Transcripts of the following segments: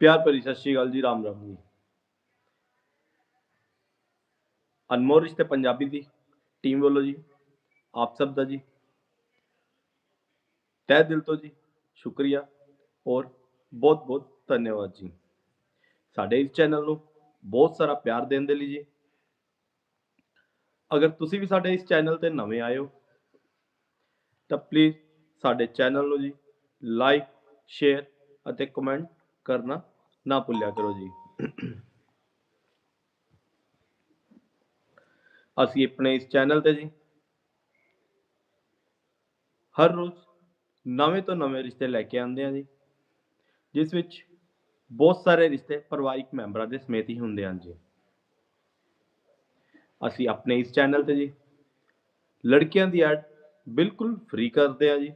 ਪਿਆਰ ਭਰੀ ਸਤਿ ਸ਼੍ਰੀ ਅਕਾਲ ਜੀ, ਰਾਮ ਰਾਮ ਜੀ। ਅਨਮੋਲ ਰਿਸ਼ਤੇ ਪੰਜਾਬੀ ਦੀ, ਟੀਮ ਵੱਲੋਂ ਜੀ, ਆਪ ਸਭ ਦਾ ਜੀ। ਤਹਿ ਦਿਲ ਤੋਂ ਜੀ, ਸ਼ੁਕਰੀਆ ਔਰ ਬਹੁਤ ਬਹੁਤ ਧੰਨਵਾਦ ਜੀ। ਸਾਡੇ ਇਸ ਚੈਨਲ ਨੂੰ ਬਹੁਤ ਸਾਰਾ ਪਿਆਰ ਦੇਣ ਦੇ ਲਈ ਜੀ। ਅਗਰ ਤੁਸੀਂ ਵੀ ਸਾਡੇ ਇਸ ਚੈਨਲ ਤੇ ਨਵੇਂ ਆਏ ਹੋ, ਤਾਂ ਪਲੀਜ਼ ਸਾਡੇ ਚੈਨਲ ਨੂੰ ਜੀ ਲਾਈਕ ਸ਼ੇਅਰ ਅਤੇ ਕਮੈਂਟ ਕਰਨਾ ਨਾ ਭੁੱਲਿਆ ਕਰੋ ਜੀ। ਅਸੀਂ ਆਪਣੇ ਇਸ ਚੈਨਲ ਤੇ ਜੀ, ਹਰ ਰੋਜ਼ ਨਵੇਂ ਤੋਂ ਨਵੇਂ ਰਿਸ਼ਤੇ ਲੈ ਕੇ ਆਉਂਦੇ ਹਾਂ ਜੀ, ਜਿਸ ਵਿੱਚ ਬਹੁਤ ਸਾਰੇ ਰਿਸ਼ਤੇ ਪਰਿਵਾਰਿਕ ਮੈਂਬਰਾਂ ਦੇ ਸਮੇਤ ਹੀ ਹੁੰਦੇ ਹਨ ਜੀ। ਅਸੀਂ ਆਪਣੇ ਇਸ ਚੈਨਲ ਤੇ ਜੀ, ਲੜਕੀਆਂ ਦੀ ਐਡ ਬਿਲਕੁਲ ਫ੍ਰੀ ਕਰਦੇ ਹਾਂ ਜੀ।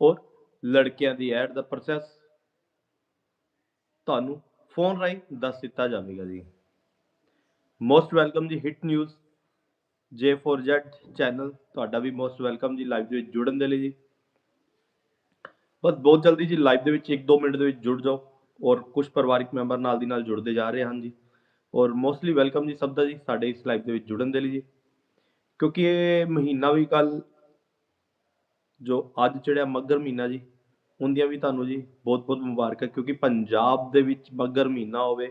ਔਰ ਲੜਕੀਆਂ ਦੀ ਐਡ ਦਾ ਪ੍ਰੋਸੈਸ ਤੁਹਾਨੂੰ ਫੋਨ ਰਾਹੀਂ ਦੱਸ ਦਿੱਤਾ ਜਾਵੇਗਾ ਜੀ। ਮੋਸਟ ਵੈਲਕਮ ਜੀ ਹਿੱਟ ਨਿਊਜ਼ J4Z ਚੈਨਲ ਤੁਹਾਡਾ ਵੀ ਮੋਸਟ ਵੈਲਕਮ ਜੀ ਲਾਈਵ ਦੇ ਵਿੱਚ ਜੁੜਨ ਦੇ ਲਈ ਜੀ। ਬਸ ਬਹੁਤ ਜਲਦੀ ਜੀ ਲਾਈਵ ਦੇ ਵਿੱਚ 1-2 ਮਿੰਟ ਦੇ ਵਿੱਚ ਜੁੜ ਜਾਓ ਔਰ ਕੁਝ ਪਰਿਵਾਰਿਕ ਮੈਂਬਰ ਨਾਲ ਦੀ ਨਾਲ ਜੁੜਦੇ ਜਾ ਰਹੇ ਹਨ ਜੀ। ਔਰ ਮੋਸਟਲੀ ਵੈਲਕਮ ਜੀ ਸਭ ਦਾ ਜੀ ਸਾਡੇ ਇਸ ਲਾਈਵ ਦੇ ਵਿੱਚ ਜੁੜਨ ਦੇ ਲਈ ਜੀ। ਕਿਉਂਕਿ ਇਹ ਮਹੀਨਾ ਵੀ ਕੱਲ ਜੋ ਅੱਜ ਚੜਿਆ ਮੱਗਰ ਮਹੀਨਾ ਜੀ ਉਹਦੀਆਂ ਵੀ ਤੁਹਾਨੂੰ ਜੀ ਬਹੁਤ ਬਹੁਤ ਮੁਬਾਰਕਾਂ, ਕਿਉਂਕਿ ਪੰਜਾਬ ਦੇ ਵਿੱਚ ਮੱਗਰ ਮਹੀਨਾ ਹੋਵੇ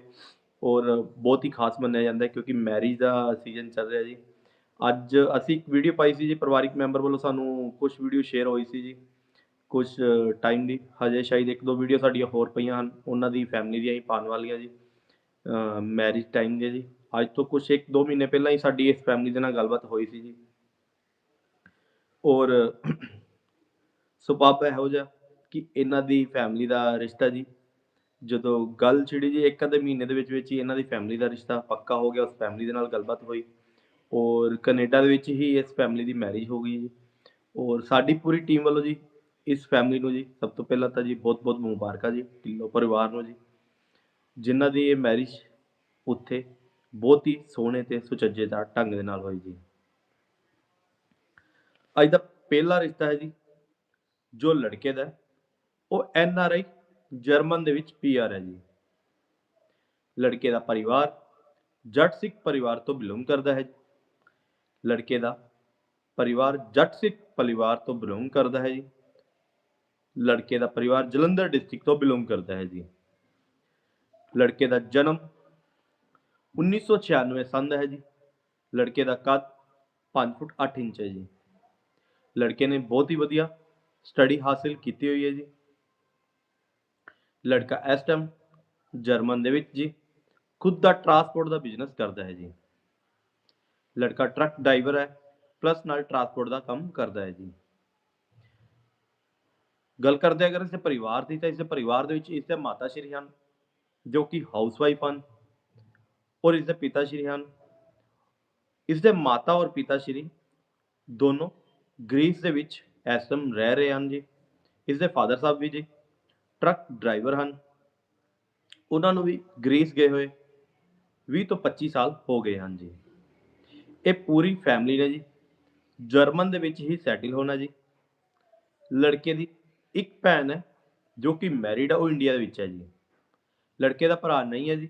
ਔਰ ਬਹੁਤ ਹੀ ਖਾਸ ਮੰਨਿਆ ਜਾਂਦਾ ਹੈ, ਕਿਉਂਕਿ ਮੈਰਿਜ ਦਾ ਸੀਜ਼ਨ ਚੱਲ ਰਿਹਾ ਜੀ। ਅੱਜ ਅਸੀਂ ਇੱਕ ਵੀਡੀਓ ਪਾਈ ਸੀ ਜੀ, ਪਰਿਵਾਰਿਕ ਮੈਂਬਰ ਵੱਲੋਂ ਸਾਨੂੰ ਕੁਝ ਵੀਡੀਓ ਸ਼ੇਅਰ ਹੋਈ ਸੀ ਜੀ ਕੁਝ ਟਾਈਮ ਦੀ। ਹਜੇ ਸ਼ਾਇਦ ਇੱਕ ਦੋ ਵੀਡੀਓ ਸਾਡੀਆਂ ਹੋਰ ਪਈਆਂ ਹਨ, ਉਹਨਾਂ ਦੀ ਫੈਮਿਲੀ ਦੀਆਂ ਹੀ ਪਾਉਣ ਵਾਲੀਆਂ ਜੀ ਮੈਰਿਜ ਟਾਈਮ ਦੀਆਂ ਜੀ। ਅੱਜ ਤੋਂ ਕੁਝ ਇੱਕ ਦੋ ਮਹੀਨੇ ਪਹਿਲਾਂ ਹੀ ਸਾਡੀ ਇਸ ਫੈਮਿਲੀ ਦੇ ਨਾਲ ਗੱਲਬਾਤ ਹੋਈ ਸੀ ਜੀ। ਔਰ ਸੁਭਾਅ ਇਹੋ ਜਿਹਾ ਕਿ ਇਹਨਾਂ ਦੀ ਫੈਮਿਲੀ ਦਾ ਰਿਸ਼ਤਾ ਜੀ। ਜਦੋਂ ਗੱਲ ਛਿੜੀ ਜੀ ਇੱਕ ਅੱਧੇ ਮਹੀਨੇ ਦੇ ਵਿੱਚ ਵਿੱਚ ਹੀ ਇਹਨਾਂ ਦੀ ਫੈਮਿਲੀ ਦਾ ਰਿਸ਼ਤਾ ਪੱਕਾ ਹੋ ਗਿਆ, ਉਸ ਫੈਮਿਲੀ ਦੇ ਨਾਲ ਗੱਲਬਾਤ ਹੋਈ। ਔਰ ਕੈਨੇਡਾ ਦੇ ਵਿੱਚ ਹੀ ਇਸ ਫੈਮਿਲੀ ਦੀ ਮੈਰਿਜ ਹੋ ਗਈ ਜੀ। ਔਰ ਸਾਡੀ ਪੂਰੀ ਟੀਮ ਵੱਲੋਂ ਜੀ, ਇਸ ਫੈਮਿਲੀ ਨੂੰ ਜੀ ਸਭ ਤੋਂ ਪਹਿਲਾਂ ਤਾਂ ਜੀ ਬਹੁਤ ਬਹੁਤ ਮੁਬਾਰਕਾਂ ਜੀ, ਢਿੱਲੋਂ ਪਰਿਵਾਰ ਨੂੰ ਜੀ। ਜਿਨ੍ਹਾਂ ਦੀ ਇਹ ਮੈਰਿਜ ਉੱਥੇ ਬਹੁਤ ਹੀ ਸੋਹਣੇ ਤੇ ਸੁਚੱਜੇਦਾਰ ਢੰਗ ਦੇ ਨਾਲ ਹੋਈ ਜੀ। ਅੱਜ ਦਾ ਪਹਿਲਾ ਰਿਸ਼ਤਾ ਹੈ ਜੀ, ਜੋ ਲੜਕੇ ਦਾ ਉਹ ਐਨ ਆਰ ਆਈ ਜਰਮਨ ਦੇ ਵਿੱਚ ਪੀ ਆਰ ਹੈ ਜੀ। ਲੜਕੇ ਦਾ ਪਰਿਵਾਰ ਜੱਟ ਸਿੱਖ ਪਰਿਵਾਰ ਤੋਂ ਬਿਲੋਂਗ ਕਰਦਾ ਹੈ ਲੜਕੇ ਦਾ ਪਰਿਵਾਰ ਜੱਟ ਸਿੱਖ ਪਰਿਵਾਰ ਤੋਂ ਬਿਲੋਂਗ ਕਰਦਾ ਹੈ ਜੀ। ਲੜਕੇ ਦਾ ਪਰਿਵਾਰ ਜਲੰਧਰ ਡਿਸਟ੍ਰਿਕਟ ਤੋਂ ਬਿਲੋਂਗ ਕਰਦਾ ਹੈ ਜੀ। ਲੜਕੇ ਦਾ ਜਨਮ 1996 ਸੰਨ ਦਾ ਹੈ ਜੀ। ਲੜਕੇ ਦਾ ਕੱਦ 5 ਫੁੱਟ 8 ਇੰਚ ਹੈ ਜੀ। ਲੜਕੇ ਨੇ ਬਹੁਤ ਹੀ ਵਧੀਆ ਸਟੱਡੀ ਹਾਸਿਲ ਕੀਤੀ ਹੋਈ ਹੈ ਜੀ। ਲੜਕਾ ਇਸ ਟਾਈਮ ਜਰਮਨ ਦੇ ਵਿੱਚ ਜੀ, ਖੁਦ ਦਾ ਟਰਾਂਸਪੋਰਟ ਦਾ ਬਿਜ਼ਨਸ ਕਰਦਾ ਹੈ ਜੀ। ਲੜਕਾ ਟਰੱਕ ਡਰਾਈਵਰ ਹੈ ਪਲੱਸ ਨਾਲ ਟਰਾਂਸਪੋਰਟ ਦਾ ਕੰਮ ਕਰਦਾ ਹੈ ਜੀ। ਗੱਲ ਕਰਦੇ ਅਗਰ ਇਸਦੇ ਪਰਿਵਾਰ ਦੀ, ਤਾਂ ਇਸਦੇ ਪਰਿਵਾਰ ਦੇ ਵਿੱਚ ਇਸਦੇ ਮਾਤਾ ਸ਼੍ਰੀ ਹਨ, ਜੋ ਕਿ ਹਾਊਸਵਾਈਫ ਹਨ, ਔਰ ਇਸਦੇ ਪਿਤਾ ਸ਼੍ਰੀ ਹਨ। ਇਸਦੇ ਮਾਤਾ ਔਰ ਪਿਤਾ ਸ਼੍ਰੀ ਦੋਨੋਂ ਗ੍ਰੀਸ ਦੇ ਵਿੱਚ ਇਸ ਰਹਿ ਰਹੇ ਹਨ ਜੀ। ਇਸਦੇ ਫਾਦਰ ਸਾਹਿਬ ਵੀ ਜੀ। ਟਰੱਕ ਡਰਾਈਵਰ ਹਨ। ਉਹਨਾਂ ਨੂੰ ਵੀ ਗ੍ਰੀਸ ਗਏ ਹੋਏ 20 ਤੋਂ 25 ਸਾਲ ਹੋ ਗਏ ਹਨ ਜੀ। ਇਹ ਪੂਰੀ ਫੈਮਿਲੀ ਨੇ ਜੀ। ਜਰਮਨ ਦੇ ਵਿੱਚ ਹੀ ਸੈਟਲ ਹੋਣਾ ਜੀ। ਲੜਕੇ ਦੀ ਇੱਕ ਭੈਣ ਹੈ ਜੋ ਕਿ ਮੈਰਿਡ ਹੈ ਉਹ ਇੰਡੀਆ ਦੇ ਵਿੱਚ ਹੈ ਜੀ। ਲੜਕੇ ਦਾ ਭਰਾ ਨਹੀਂ ਹੈ ਜੀ।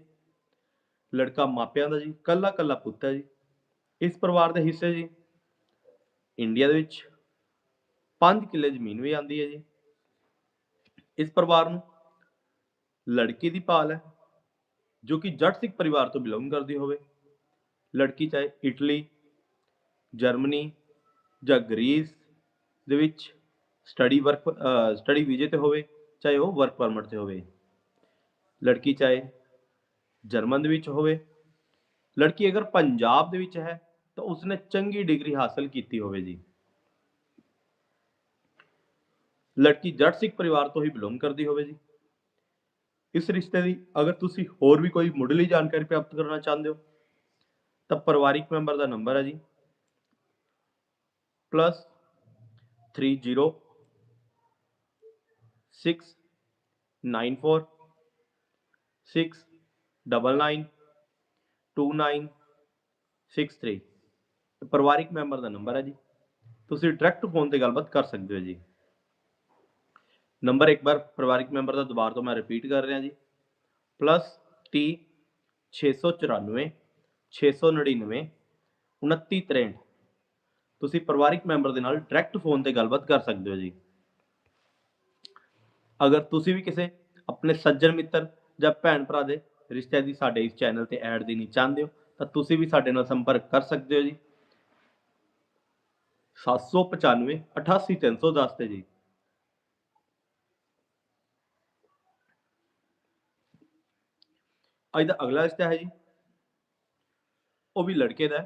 ਲੜਕਾ ਮਾਪਿਆਂ ਦਾ ਜੀ, ਕੱਲਾ ਕੱਲਾ ਪੁੱਤ ਹੈ ਜੀ। ਇਸ ਪਰਿਵਾਰ ਦੇ ਹਿੱਸੇ ਜੀ। ਇੰਡੀਆ ਦੇ ਵਿੱਚ 5 ਕਿੱਲੇ ਜ਼ਮੀਨ ਵੀ ਆਂਦੀ ਹੈ ਜੀ। ਇਸ ਪਰਿਵਾਰ ਨੂੰ। ਲੜਕੀ ਦੀ ਭਾਲ ਹੈ, ਜੋ ਕਿ ਜੱਟ ਸਿੱਖ ਪਰਿਵਾਰ ਤੋਂ ਬਿਲੋਂਗ ਕਰਦੀ ਹੋਵੇ। ਲੜਕੀ ਚਾਹੇ ਇਟਲੀ, ਜਰਮਨੀ ਜਾਂ ਗ੍ਰੀਸ ਦੇ ਵਿੱਚ ਸਟੱਡੀ ਵਰਕ ਸਟੱਡੀ ਵੀਜ਼ੇ ਤੇ ਹੋਵੇ, ਚਾਹੇ ਉਹ ਵਰਕ ਪਰਮਿਟ ਤੇ ਹੋਵੇ। ਲੜਕੀ ਚਾਹੇ ਜਰਮਨ ਦੇ ਵਿੱਚ ਹੋਵੇ। ਲੜਕੀ ਅਗਰ ਪੰਜਾਬ ਦੇ ਵਿੱਚ ਹੈ, ਤਾਂ ਉਸਨੇ ਚੰਗੀ ਡਿਗਰੀ ਹਾਸਲ ਕੀਤੀ ਹੋਵੇ ਜੀ। ਲੜਕੀ ਜੱਟ ਸਿੱਖ ਪਰਿਵਾਰ ਤੋਂ ਹੀ ਬਿਲੋਂਗ ਕਰਦੀ ਹੋਵੇ ਜੀ। ਇਸ ਰਿਸ਼ਤੇ ਦੀ ਅਗਰ ਤੁਸੀਂ ਹੋਰ ਵੀ ਕੋਈ ਮੁੱਢਲੀ ਜਾਣਕਾਰੀ ਪ੍ਰਾਪਤ ਕਰਨਾ ਚਾਹੁੰਦੇ ਹੋ, ਤਾਂ ਪਰਿਵਾਰਿਕ ਮੈਂਬਰ ਦਾ ਨੰਬਰ ਹੈ ਜੀ। ਪਲੱਸ 30 6 94 6 99 2963 ਪਰਿਵਾਰਿਕ ਮੈਂਬਰ ਦਾ ਨੰਬਰ ਹੈ ਜੀ। ਤੁਸੀਂ ਡਾਇਰੈਕਟ ਫੋਨ ਤੇ ਗੱਲਬਾਤ ਕਰ ਸਕਦੇ ਹੋ ਜੀ। ਨੰਬਰ ਇੱਕ ਵਾਰ ਪਰਿਵਾਰਿਕ ਮੈਂਬਰ ਦਾ ਦੁਬਾਰਾ ਤੋਂ ਮੈਂ ਰਿਪੀਟ ਕਰ ਰਿਹਾ ਜੀ। ਪਲੱਸ 30 694 699 2963 ਤੁਸੀਂ ਪਰਿਵਾਰਿਕ ਮੈਂਬਰ ਦੇ ਨਾਲ ਡਾਇਰੈਕਟ ਫੋਨ ਤੇ ਗੱਲਬਾਤ ਕਰ ਸਕਦੇ ਹੋ ਜੀ। ਅਗਰ ਤੁਸੀਂ ਵੀ ਕਿਸੇ ਆਪਣੇ ਸੱਜਣ ਮਿੱਤਰ ਜਾਂ ਭੈਣ ਭਰਾ ਦੇ ਰਿਸ਼ਤੇ ਦੀ ਸਾਡੇ ਇਸ ਚੈਨਲ ਤੇ ਐਡ ਦੇਣੀ ਚਾਹੁੰਦੇ ਹੋ, ਤਾਂ ਤੁਸੀਂ ਵੀ ਸਾਡੇ ਨਾਲ ਸੰਪਰਕ ਕਰ ਸਕਦੇ ਹੋ ਜੀ। 795 88310 ਤੇ ਜੀ। ਅੱਜ ਦਾ ਅਗਲਾ ਰਿਸ਼ਤਾ ਹੈ ਜੀ। ਉਹ ਵੀ ਲੜਕੇ ਦਾ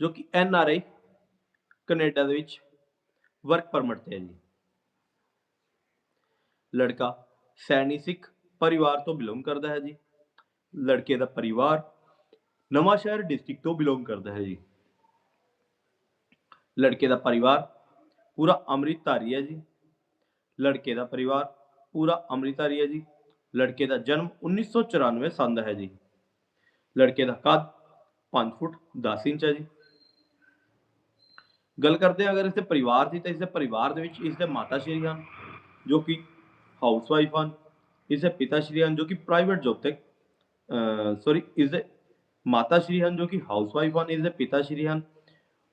ਜੋ ਕਿ ਐਨ ਆਰ ਆਈ ਕੈਨੇਡਾ ਦੇ ਵਿੱਚ ਵਰਕ ਪਰਮਿਟ ਤੇ ਹੈ ਜੀ। ਲੜਕਾ ਸੈਣੀ ਸਿੱਖ ਪਰਿਵਾਰ ਤੋਂ ਬਿਲੋਂਗ ਕਰਦਾ ਹੈ ਜੀ। ਲੜਕੇ ਦਾ ਪਰਿਵਾਰ ਨਵਾਂ ਸ਼ਹਿਰ ਡਿਸਟ੍ਰਿਕਟ ਤੋਂ ਬਿਲੋਂਗ ਕਰਦਾ ਹੈ ਜੀ। ਲੜਕੇ ਦਾ ਪਰਿਵਾਰ ਪੂਰਾ ਅੰਮ੍ਰਿਤਧਾਰੀ ਹੈ ਜੀ। ਲੜਕੇ ਦਾ ਪਰਿਵਾਰ ਪੂਰਾ ਅੰਮ੍ਰਿਤਧਾਰੀ ਹੈ ਜੀ। ਲੜਕੇ ਦਾ ਜਨਮ 1994 ਸਾਲ ਦਾ ਹੈ ਜੀ। ਲੜਕੇ ਦਾ ਕੱਦ 5 ਫੁੱਟ 10 ਇੰਚ ਹੈ ਜੀ। ਗੱਲ ਕਰਦੇ ਹਾਂ ਅਗਰ ਇਸ ਦੇ ਪਰਿਵਾਰ ਦੀ ਤਾਂ ਇਸ ਦੇ ਪਰਿਵਾਰ ਦੇ ਵਿੱਚ ਇਸ ਦੇ ਮਾਤਾ ਸ਼੍ਰੀ ਹਨ, ਜੋ ਕਿ ਹਾਊਸ ਵਾਈਫ ਹਨ ਇਸ ਦੇ ਪਿਤਾ ਸ਼੍ਰੀ ਹਨ, ਜੋ ਕਿ ਪ੍ਰਾਈਵੇਟ ਜੌਬ ਤੇ ਸੌਰੀ ਇਸ ਦੇ ਮਾਤਾ ਸ਼੍ਰੀ ਹਨ, ਜੋ ਕਿ ਹਾਊਸ ਵਾਈਫ ਹਨ ਇਸ ਦੇ ਪਿਤਾ ਸ਼੍ਰੀ ਹਨ,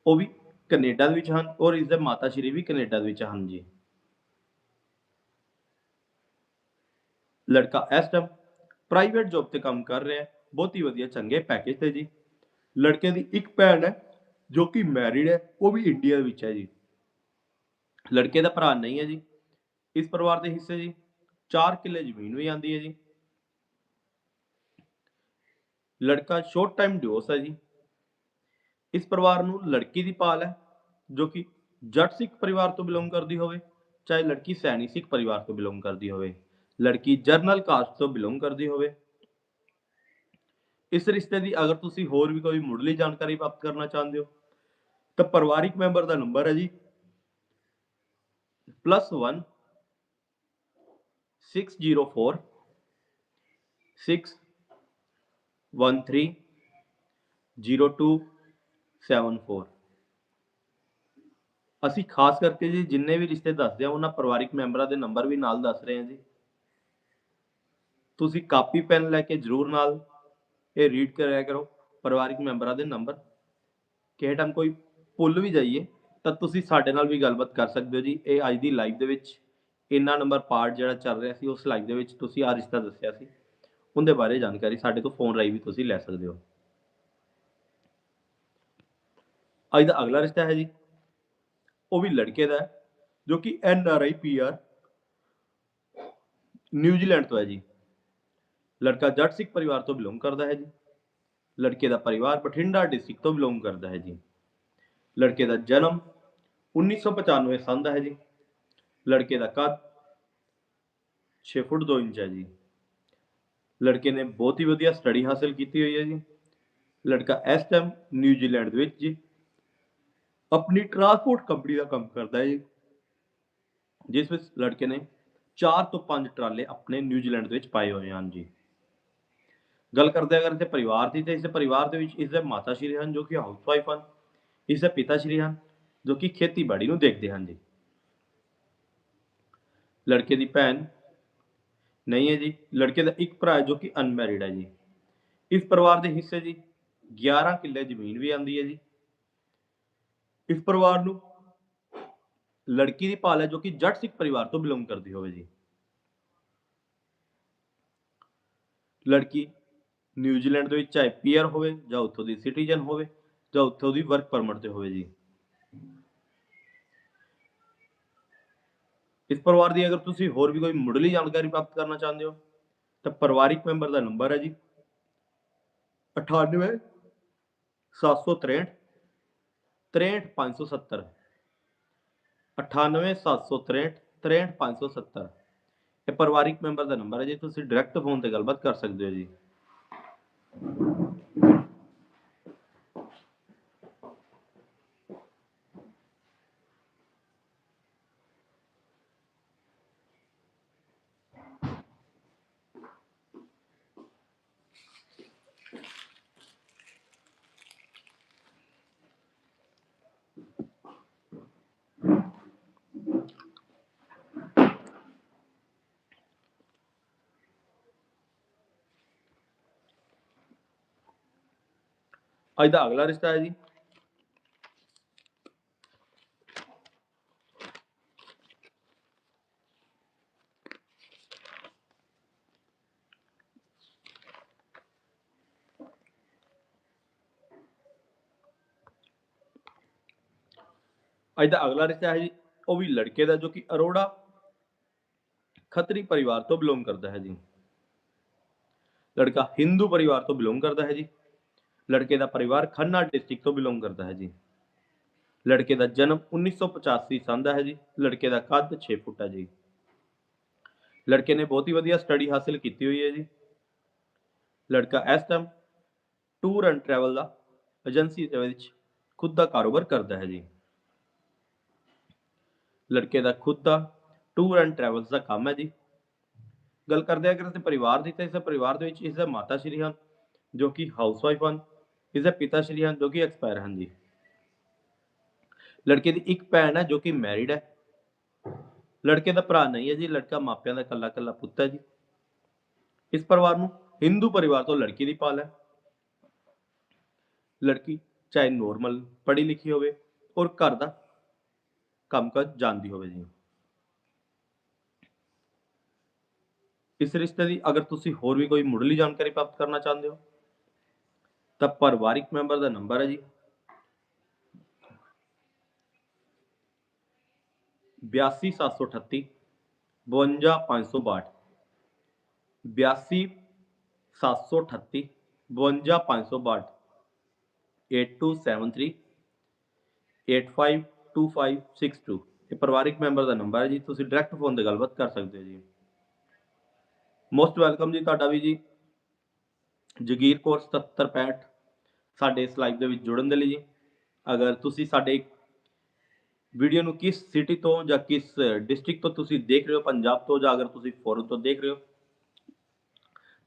ਉਹ ਵੀ ਕੈਨੇਡਾ ਦੇ ਵਿੱਚ ਹਨ ਔਰ ਇਸ ਦੇ ਮਾਤਾ ਸ਼੍ਰੀ ਵੀ ਕੈਨੇਡਾ ਦੇ ਵਿੱਚ ਹਨ ਜੀ। ਲੜਕਾ ਇਸ ਟਾਈਮ ਪ੍ਰਾਈਵੇਟ ਜੌਬ ਤੇ ਕੰਮ ਕਰ ਰਿਹਾ ਹੈ। ਬਹੁਤ ਹੀ ਵਧੀਆ, ਚੰਗੇ ਪੈਕੇਜ ਤੇ ਜੀ। ਲੜਕੇ ਦੀ ਇੱਕ ਭੈਣ ਹੈ, ਜੋ ਕਿ ਮੈਰਿਡ ਹੈ, ਉਹ ਵੀ ਇੰਡੀਆ ਵਿੱਚ ਹੈ ਜੀ। ਲੜਕੇ ਦਾ ਭਰਾ ਨਹੀਂ ਹੈ ਜੀ। ਇਸ ਪਰਿਵਾਰ ਦੇ ਹਿੱਸੇ ਜੀ 4 ਕਿੱਲੇ ਜ਼ਮੀਨ ਵੀ ਆਂਦੀ ਹੈ ਜੀ। ਲੜਕਾ ਸ਼ੋਰਟ ਟਾਈਮ ਡਿਵੋਰਸ ਹੈ ਜੀ। ਇਸ ਪਰਿਵਾਰ ਨੂੰ ਲੜਕੀ ਦੀ ਪਾਲ ਹੈ, ਜੋ ਕਿ ਜੱਟ ਸਿੱਖ ਪਰਿਵਾਰ ਤੋਂ ਬਿਲੋਂਗ ਕਰਦੀ ਹੋਵੇ, ਚਾਹੇ ਲੜਕੀ ਸੈਣੀ ਸਿੱਖ ਪਰਿਵਾਰ ਤੋਂ ਬਿਲੋਂਗ ਕਰਦੀ ਹੋਵੇ। ਲੜਕੀ ਜਰਨਲ ਕਾਸਟ ਤੋਂ ਬਿਲੋਂਗ ਕਰਦੀ ਹੋਵੇ। ਇਸ ਰਿਸ਼ਤੇ ਦੀ ਅਗਰ ਤੁਸੀਂ ਹੋਰ ਵੀ ਕੋਈ ਮੁੱਢਲੀ ਜਾਣਕਾਰੀ ਪ੍ਰਾਪਤ ਕਰਨਾ ਚਾਹੁੰਦੇ ਹੋ, ਤਾਂ ਪਰਿਵਾਰਿਕ ਮੈਂਬਰ ਦਾ ਨੰਬਰ ਹੈ ਜੀ। +1 604 613 0274 ਅਸੀਂ ਖਾਸ ਕਰਕੇ ਜੀ ਜਿੰਨੇ ਵੀ ਰਿਸ਼ਤੇ ਦੱਸਦੇ ਆ ਉਹਨਾਂ ਪਰਿਵਾਰਿਕ ਮੈਂਬਰਾਂ ਦੇ ਨੰਬਰ ਵੀ ਨਾਲ ਦੱਸ ਰਹੇ ਹਾਂ ਜੀ। ਤੁਸੀਂ ਕਾਪੀ ਪੈਨ ਲੈ ਕੇ ਜ਼ਰੂਰ ਨਾਲ ਇਹ ਰੀਡ ਕਰਿਆ ਕਰੋ, ਪਰਿਵਾਰਿਕ ਮੈਂਬਰਾਂ ਦੇ ਨੰਬਰ ਕਿਸੇ ਟਾਈਮ ਕੋਈ ਭੁੱਲ ਵੀ ਜਾਈਏ, ਤਾਂ ਤੁਸੀਂ ਸਾਡੇ ਨਾਲ ਵੀ ਗੱਲਬਾਤ ਕਰ ਸਕਦੇ ਹੋ ਜੀ। ਇਹ ਅੱਜ ਦੀ ਲਾਈਵ ਦੇ ਵਿੱਚ ਇੰਨਾ ਨੰਬਰ ਪਾਰਟ ਜਿਹੜਾ ਚੱਲ ਰਿਹਾ ਸੀ, ਉਸ ਲਾਈਵ ਦੇ ਵਿੱਚ ਤੁਸੀਂ ਆ ਰਿਸ਼ਤਾ ਦੱਸਿਆ ਸੀ। ਉਹਦੇ ਬਾਰੇ ਜਾਣਕਾਰੀ ਸਾਡੇ ਤੋਂ ਫੋਨ ਰਾਹੀਂ ਵੀ ਤੁਸੀਂ ਲੈ ਸਕਦੇ ਹੋ। ਅੱਜ ਦਾ ਅਗਲਾ ਰਿਸ਼ਤਾ ਹੈ ਜੀ, ਉਹ ਵੀ ਲੜਕੇ ਦਾ ਜੋ ਕਿ N R I P R New Zealand ਤੋਂ ਹੈ ਜੀ। ਲੜਕਾ ਜੱਟ ਸਿੱਖ ਪਰਿਵਾਰ ਤੋਂ ਬਿਲੋਂਗ ਕਰਦਾ ਹੈ ਜੀ। ਲੜਕੇ ਦਾ ਪਰਿਵਾਰ ਬਠਿੰਡਾ ਡਿਸਟ੍ਰਿਕਟ ਤੋਂ ਬਿਲੋਂਗ ਕਰਦਾ ਹੈ ਜੀ। ਲੜਕੇ ਦਾ ਜਨਮ 1995 ਸੰਨ ਦਾ ਹੈ ਜੀ। ਲੜਕੇ ਦਾ ਕੱਦ 6 ਫੁੱਟ 2 ਇੰਚ ਹੈ ਜੀ। ਲੜਕੇ ਨੇ ਬਹੁਤ ਹੀ ਵਧੀਆ ਸਟੱਡੀ ਹਾਸਲ ਕੀਤੀ ਹੋਈ ਹੈ ਜੀ। ਲੜਕਾ ਇਸ ਟਾਈਮ ਨਿਊਜ਼ੀਲੈਂਡ ਦੇ ਵਿੱਚ ਜੀ। ਆਪਣੀ ਟਰਾਂਸਪੋਰਟ ਕੰਪਨੀ ਦਾ ਕੰਮ ਕਰਦਾ ਹੈ ਜੀ। ਜਿਸ ਵਿੱਚ ਲੜਕੇ ਨੇ 4 ਤੋਂ 5 ਟਰਾਲੇ ਆਪਣੇ ਨਿਊਜ਼ੀਲੈਂਡ ਦੇ ਵਿੱਚ ਪਾਏ ਹੋਏ ਹਨ ਜੀ। ਗੱਲ ਕਰਦੇ ਅਗਰ ਇਸਦੇ ਪਰਿਵਾਰ ਦੀ, ਤੇ ਇਸਦੇ ਪਰਿਵਾਰ ਦੇ ਵਿੱਚ ਇਸਦੇ ਮਾਤਾ ਸ਼੍ਰੀ ਹਨ ਜੋ ਕਿ ਹਾਊਸ ਵਾਈਫ ਹਨ ਇਸਦੇ ਪਿਤਾ ਸ਼੍ਰੀ ਹਨ ਜੋ ਕਿ ਖੇਤੀਬਾੜੀ ਨੂੰ ਦੇਖਦੇ ਹਨ ਜੀ। ਲੜਕੇ ਦੀ ਭੈਣ ਨਹੀਂ ਹੈ ਜੀ, ਲੜਕੇ ਦਾ ਇੱਕ ਭਰਾ ਜੋ ਕਿ ਅਨਮੈਰਿਡ ਹੈ ਜੀ। ਇਸ ਪਰਿਵਾਰ ਦੇ ਹਿੱਸੇ ਜੀ 11 ਕਿੱਲੇ ਜ਼ਮੀਨ ਵੀ ਆਂਦੀ ਹੈ ਜੀ। ਇਸ ਪਰਿਵਾਰ ਨੂੰ ਲੜਕੀ ਦੀ ਭਾਲ ਹੈ ਜੋ ਕਿ ਜੱਟ ਸਿੱਖ ਪਰਿਵਾਰ ਤੋਂ ਬਿਲੋਂਗ ਕਰਦੀ ਹੋਵੇ ਜੀ। ਲੜਕੀ ਨਿਊਜ਼ੀਲੈਂਡ ਦੇ ਵਿੱਚ ਚਾਹੇ ਪੀਆਰ ਹੋਵੇ ਜਾਂ ਉੱਥੋਂ ਦੀ ਸਿਟੀਜ਼ਨ ਹੋਵੇ ਜਾਂ ਉੱਥੋਂ ਦੀ ਵਰਕ ਪਰਮਿਟ ਤੇ ਹੋਵੇ ਜੀ। ਇਸ ਪਰਿਵਾਰ ਦੀ ਅਗਰ ਤੁਸੀਂ ਹੋਰ ਵੀ ਕੋਈ ਮੁੱਢਲੀ ਜਾਣਕਾਰੀ ਪ੍ਰਾਪਤ ਕਰਨਾ ਚਾਹੁੰਦੇ ਹੋ, ਤਾਂ ਪਰਿਵਾਰਿਕ ਮੈਂਬਰ ਦਾ ਨੰਬਰ ਹੈ ਜੀ। 98 763 63570 98 763 63570 ਇਹ ਪਰਿਵਾਰਿਕ ਮੈਂਬਰ ਦਾ ਨੰਬਰ ਹੈ ਜੀ, ਤੁਸੀਂ ਡਾਇਰੈਕਟ ਫੋਨ ਤੇ ਗੱਲਬਾਤ ਕਰ ਸਕਦੇ ਹੋ ਜੀ। Thank you. ਅੱਜ ਦਾ ਅਗਲਾ ਰਿਸ਼ਤਾ ਹੈ ਜੀ। ਅੱਜ ਦਾ ਅਗਲਾ ਰਿਸ਼ਤਾ ਹੈ ਜੀ, ਉਹ ਵੀ ਲੜਕੇ ਦਾ, ਜੋ ਕਿ ਅਰੋੜਾ ਖੱਤਰੀ ਪਰਿਵਾਰ ਤੋਂ ਬਿਲੋਂਗ ਕਰਦਾ ਹੈ ਜੀ। ਲੜਕਾ ਹਿੰਦੂ ਪਰਿਵਾਰ ਤੋਂ ਬਿਲੋਂਗ ਕਰਦਾ ਹੈ ਜੀ। ਲੜਕੇ ਦਾ ਪਰਿਵਾਰ ਖੰਨਾ ਡਿਸਟ੍ਰਿਕਟ ਤੋਂ ਬਿਲੋਂਗ ਕਰਦਾ ਹੈ ਜੀ। ਲੜਕੇ ਦਾ ਜਨਮ 1985 ਸੰਨ ਦਾ ਹੈ ਜੀ। ਲੜਕੇ ਦਾ ਕੱਦ 6 ਫੁੱਟ ਹੈ ਜੀ। ਲੜਕੇ ਨੇ ਬਹੁਤ ਹੀ ਵਧੀਆ ਸਟੱਡੀ ਹਾਸਲ ਕੀਤੀ ਹੋਈ ਹੈ ਜੀ। ਲੜਕਾ ਇਸ ਟਾਈਮ ਟੂਰ ਐਂਡ ਟਰੈਵਲ ਦਾ ਏਜੰਸੀ ਦੇ ਵਿੱਚ ਖੁਦ ਦਾ ਕਾਰੋਬਾਰ ਕਰਦਾ ਹੈ ਜੀ। ਲੜਕੇ ਦਾ ਖੁਦ ਦਾ ਟੂਰ ਐਂਡ ਟਰੈਵਲਸ ਦਾ ਕੰਮ ਹੈ ਜੀ। ਗੱਲ ਕਰਦੇ ਹਾਂ ਅਗਰ ਇਸ ਪਰਿਵਾਰ ਦੀ ਤਾਂ ਇਸ ਪਰਿਵਾਰ ਦੇ ਵਿੱਚ ਇਸ ਦੇ ਮਾਤਾ ਸ਼੍ਰੀ ਹਨ ਜੋ ਕਿ ਹਾਊਸਵਾਈਫ ਹਨ। ਇਸ ਦੇ ਪਿਤਾ ਸ਼੍ਰੀ ਹਨ, ਜੋ ਕਿ ਐਕਸਪਾਇਰ ਹਨ ਜੀ। ਲੜਕੇ ਦੀ ਇੱਕ ਭੈਣ ਹੈ, ਜੋ ਕਿ ਮੈਰਿਡ ਹੈ। ਲੜਕੇ ਦਾ ਭਰਾ ਨਹੀਂ ਹੈ ਜੀ, ਲੜਕਾ ਮਾਪਿਆਂ ਦਾ ਇਕੱਲਾ ਇਕੱਲਾ ਪੁੱਤ ਹੈ ਜੀ। ਇਸ ਪਰਿਵਾਰ ਨੂੰ ਹਿੰਦੂ ਪਰਿਵਾਰ ਤੋਂ ਲੜਕੀ ਦੀ ਪਾਲ ਹੈ। ਲੜਕੀ ਚਾਹੇ ਨੋਰਮਲ ਪੜ੍ਹੀ ਲਿਖੀ ਹੋਵੇ ਔਰ ਘਰ ਦਾ ਕੰਮ ਕਰ ਜਾਣਦੀ ਹੋਵੇ ਜੀ। ਇਸ ਰਿਸ਼ਤੇ ਦੀ ਅਗਰ ਤੁਸੀਂ ਹੋਰ ਵੀ ਕੋਈ ਮੁੱਢਲੀ ਜਾਣਕਾਰੀ ਪ੍ਰਾਪਤ ਕਰਨਾ ਚਾਹੁੰਦੇ ਹੋ ਤਾਂ ਪਰਿਵਾਰਿਕ ਮੈਂਬਰ ਦਾ ਨੰਬਰ ਹੈ ਜੀ। 82738 52562 82738 52562 8273 852562 ਇਹ ਪਰਿਵਾਰਿਕ ਮੈਂਬਰ ਦਾ ਨੰਬਰ ਹੈ ਜੀ। ਤੁਸੀਂ ਡਾਇਰੈਕਟ ਫੋਨ ਤੇ ਗੱਲਬਾਤ ਕਰ ਸਕਦੇ ਹੋ ਜੀ। ਮੋਸਟ ਵੈਲਕਮ ਜੀ ਤੁਹਾਡਾ ਵੀ ਜੀ। ਜਗੀਰ ਕੌਰ 7765 ਸਾਡੇ ਇਸ ਲਾਈਵ ਦੇ ਵਿੱਚ ਜੁੜਨ ਦੇ ਲਈ ਜੀ। ਅਗਰ ਤੁਸੀਂ ਸਾਡੇ ਵੀਡੀਓ ਨੂੰ ਕਿਸ ਸਿਟੀ ਤੋਂ ਜਾਂ ਕਿਸ ਡਿਸਟ੍ਰਿਕਟ ਤੋਂ ਤੁਸੀਂ ਦੇਖ ਰਹੇ ਹੋ, ਪੰਜਾਬ ਤੋਂ ਜਾਂ ਅਗਰ ਤੁਸੀਂ ਫੋਰਨ ਤੋਂ ਦੇਖ ਰਹੇ ਹੋ,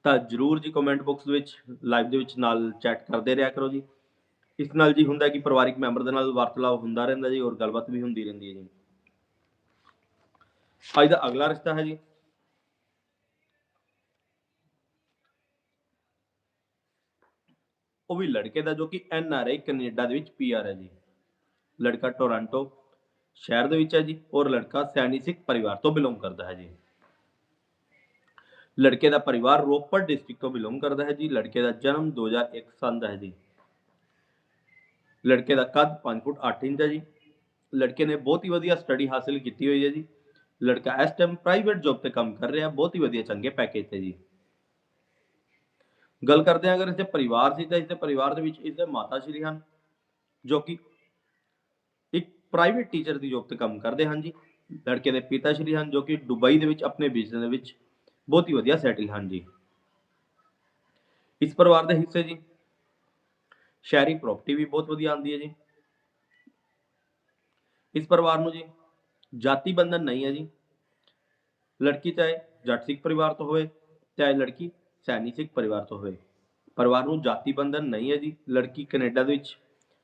ਤਾਂ ਜਰੂਰ ਜੀ ਕਮੈਂਟ ਬਾਕਸ ਦੇ ਵਿੱਚ ਲਾਈਵ ਦੇ ਵਿੱਚ ਨਾਲ ਚੈਟ ਕਰਦੇ ਰਿਹਾ ਕਰੋ ਜੀ। ਇਸ ਨਾਲ ਜੀ ਹੁੰਦਾ ਕਿ ਪਰਿਵਾਰਿਕ ਮੈਂਬਰ ਦੇ ਨਾਲ ਵਾਰਤਾਲਾਪ ਹੁੰਦਾ ਰਹਿੰਦਾ ਜੀ ਔਰ ਗੱਲਬਾਤ ਵੀ ਹੁੰਦੀ ਰਹਿੰਦੀ ਹੈ ਜੀ। ਅੱਜ ਦਾ ਅਗਲਾ ਰਿਸ਼ਤਾ ਹੈ ਜੀ। ਉਹ ਵੀ ਲੜਕੇ ਦਾ ਜੋ ਕਿ ਐਨ ਆਰ ਆਈ ਕੈਨੇਡਾ ਦੇ ਵਿੱਚ ਪੀ ਆਰ ਹੈ ਜੀ। ਲੜਕਾ ਟੋਰਾਂਟੋ ਸ਼ਹਿਰ ਦੇ ਵਿੱਚ ਹੈ ਜੀ ਔਰ ਲੜਕਾ ਸੈਣੀ ਸਿੱਖ ਪਰਿਵਾਰ ਤੋਂ ਬਿਲੋਂਗ ਕਰਦਾ ਹੈ ਜੀ। ਲੜਕੇ ਦਾ ਪਰਿਵਾਰ ਰੋਪੜ ਡਿਸਟ੍ਰਿਕਟ ਤੋਂ ਬਿਲੋਂਗ ਕਰਦਾ ਹੈ ਜੀ। ਲੜਕੇ ਦਾ ਜਨਮ 2001 ਸਾਲ ਦਾ ਹੈ ਜੀ। ਲੜਕੇ ਦਾ ਕੱਦ 5 ਫੁੱਟ 8 ਇੰਚ ਹੈ ਜੀ। ਲੜਕੇ ਨੇ ਬਹੁਤ ਹੀ ਵਧੀਆ ਸਟੱਡੀ ਹਾਸਲ ਕੀਤੀ ਹੋਈ ਹੈ ਜੀ। ਲੜਕਾ ਇਸ ਟਾਈਮ ਪ੍ਰਾਈਵੇਟ ਜੌਬ ਤੇ ਕੰਮ ਕਰ ਰਿਹਾ, ਬਹੁਤ ਹੀ ਵਧੀਆ ਚੰਗੇ ਪੈਕੇਜ ਤੇ ਜੀ। ਗੱਲ ਕਰਦੇ ਹਾਂ ਅਗਰ ਇਸਦੇ ਪਰਿਵਾਰ ਦੀ ਤਾਂ ਇਸਦੇ ਪਰਿਵਾਰ ਦੇ ਵਿੱਚ ਇਸਦੇ ਮਾਤਾ ਸ਼੍ਰੀ ਹਨ, ਜੋ ਕਿ ਇੱਕ ਪ੍ਰਾਈਵੇਟ ਟੀਚਰ ਦੀ ਜੌਬ ਤੇ ਕੰਮ ਕਰਦੇ ਹਨ ਜੀ। ਲੜਕੇ ਦੇ ਪਿਤਾ ਸ਼੍ਰੀ ਹਨ, ਜੋ ਕਿ ਦੁਬਈ ਦੇ ਵਿੱਚ ਆਪਣੇ ਬਿਜ਼ਨਸ ਦੇ ਵਿੱਚ ਬਹੁਤ ਹੀ ਵਧੀਆ ਸੈਟਲ ਹਨ ਜੀ। ਇਸ ਪਰਿਵਾਰ ਦੇ ਹਿੱਸੇ ਜੀ, ਸ਼ਹਿਰੀ ਪ੍ਰਾਪਰਟੀ ਵੀ ਬਹੁਤ ਵਧੀਆ ਆਉਂਦੀ ਹੈ ਜੀ। ਇਸ ਪਰਿਵਾਰ ਨੂੰ ਜੀ, ਜਾਤੀ ਬੰਧਨ ਨਹੀਂ ਹੈ ਜੀ। ਲੜਕੀ ਚਾਹੇ ਜੱਟ ਸਿੱਖ ਪਰਿਵਾਰ ਤੋਂ ਹੋਵੇ, ਚਾਹੇ ਲੜਕੀ ਸੈਣੀ ਸਿੱਖ ਪਰਿਵਾਰ ਤੋਂ ਹੋਵੇ ਪਰਿਵਾਰ ਨੂੰ ਜਾਤੀ ਬੰਧਨ ਨਹੀਂ ਹੈ ਜੀ। ਲੜਕੀ ਕੈਨੇਡਾ ਦੇ ਵਿੱਚ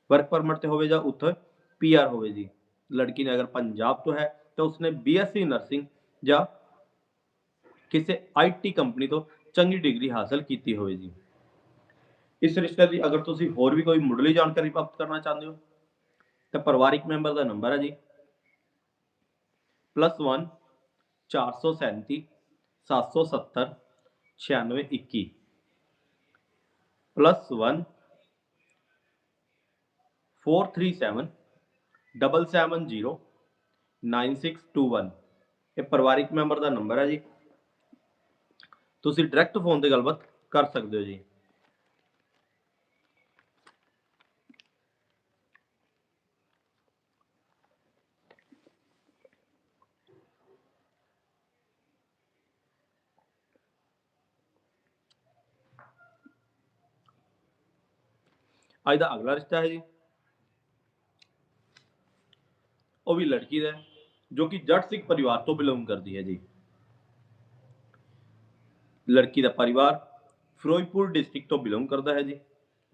ਵਰਕ ਪਰਮਿਟ ਤੇ ਹੋਵੇ ਜਾਂ ਉੱਥੇ ਪੀਆਰ ਹੋਵੇ ਜੀ। ਲੜਕੀ ਨੇ ਅਗਰ ਪੰਜਾਬ ਤੋਂ ਹੈ ਤਾਂ ਉਸਨੇ ਬੀਐਸਸੀ ਨਰਸਿੰਗ ਜਾਂ ਕਿਸੇ ਆਈਟੀ ਕੰਪਨੀ ਤੋਂ ਚੰਗੀ ਡਿਗਰੀ ਹਾਸਲ ਕੀਤੀ ਹੋਵੇ ਜੀ। ਇਸ ਰਿਸ਼ਤੇ ਦੀ ਅਗਰ ਤੁਸੀਂ ਹੋਰ ਵੀ ਕੋਈ ਮੁੱਢਲੀ ਜਾਣਕਾਰੀ ਪ੍ਰਾਪਤ ਕਰਨਾ ਚਾਹੁੰਦੇ ਹੋ, ਤਾਂ ਪਰਿਵਾਰਿਕ ਮੈਂਬਰ ਦਾ ਨੰਬਰ ਹੈ ਜੀ। +1 437 770 9621 +1 437 770 9621 ਇਹ ਪਰਿਵਾਰਿਕ ਮੈਂਬਰ ਦਾ ਨੰਬਰ ਹੈ ਜੀ। ਤੁਸੀਂ ਡਾਇਰੈਕਟ ਫੋਨ ਤੇ ਗੱਲਬਾਤ ਕਰ ਸਕਦੇ ਹੋ ਜੀ। ਅੱਜ ਦਾ ਅਗਲਾ ਰਿਸ਼ਤਾ ਹੈ ਜੀ। ਉਹ ਵੀ ਲੜਕੀ ਦਾ ਜੋ ਕਿ ਜੱਟ ਸਿੱਖ ਪਰਿਵਾਰ ਤੋਂ ਬਿਲੋਂਗ ਕਰਦੀ ਹੈ ਜੀ। ਲੜਕੀ ਦਾ ਪਰਿਵਾਰ ਫਿਰੋਜ਼ਪੁਰ ਡਿਸਟ੍ਰਿਕਟ ਤੋਂ ਬਿਲੋਂਗ ਕਰਦਾ ਹੈ ਜੀ।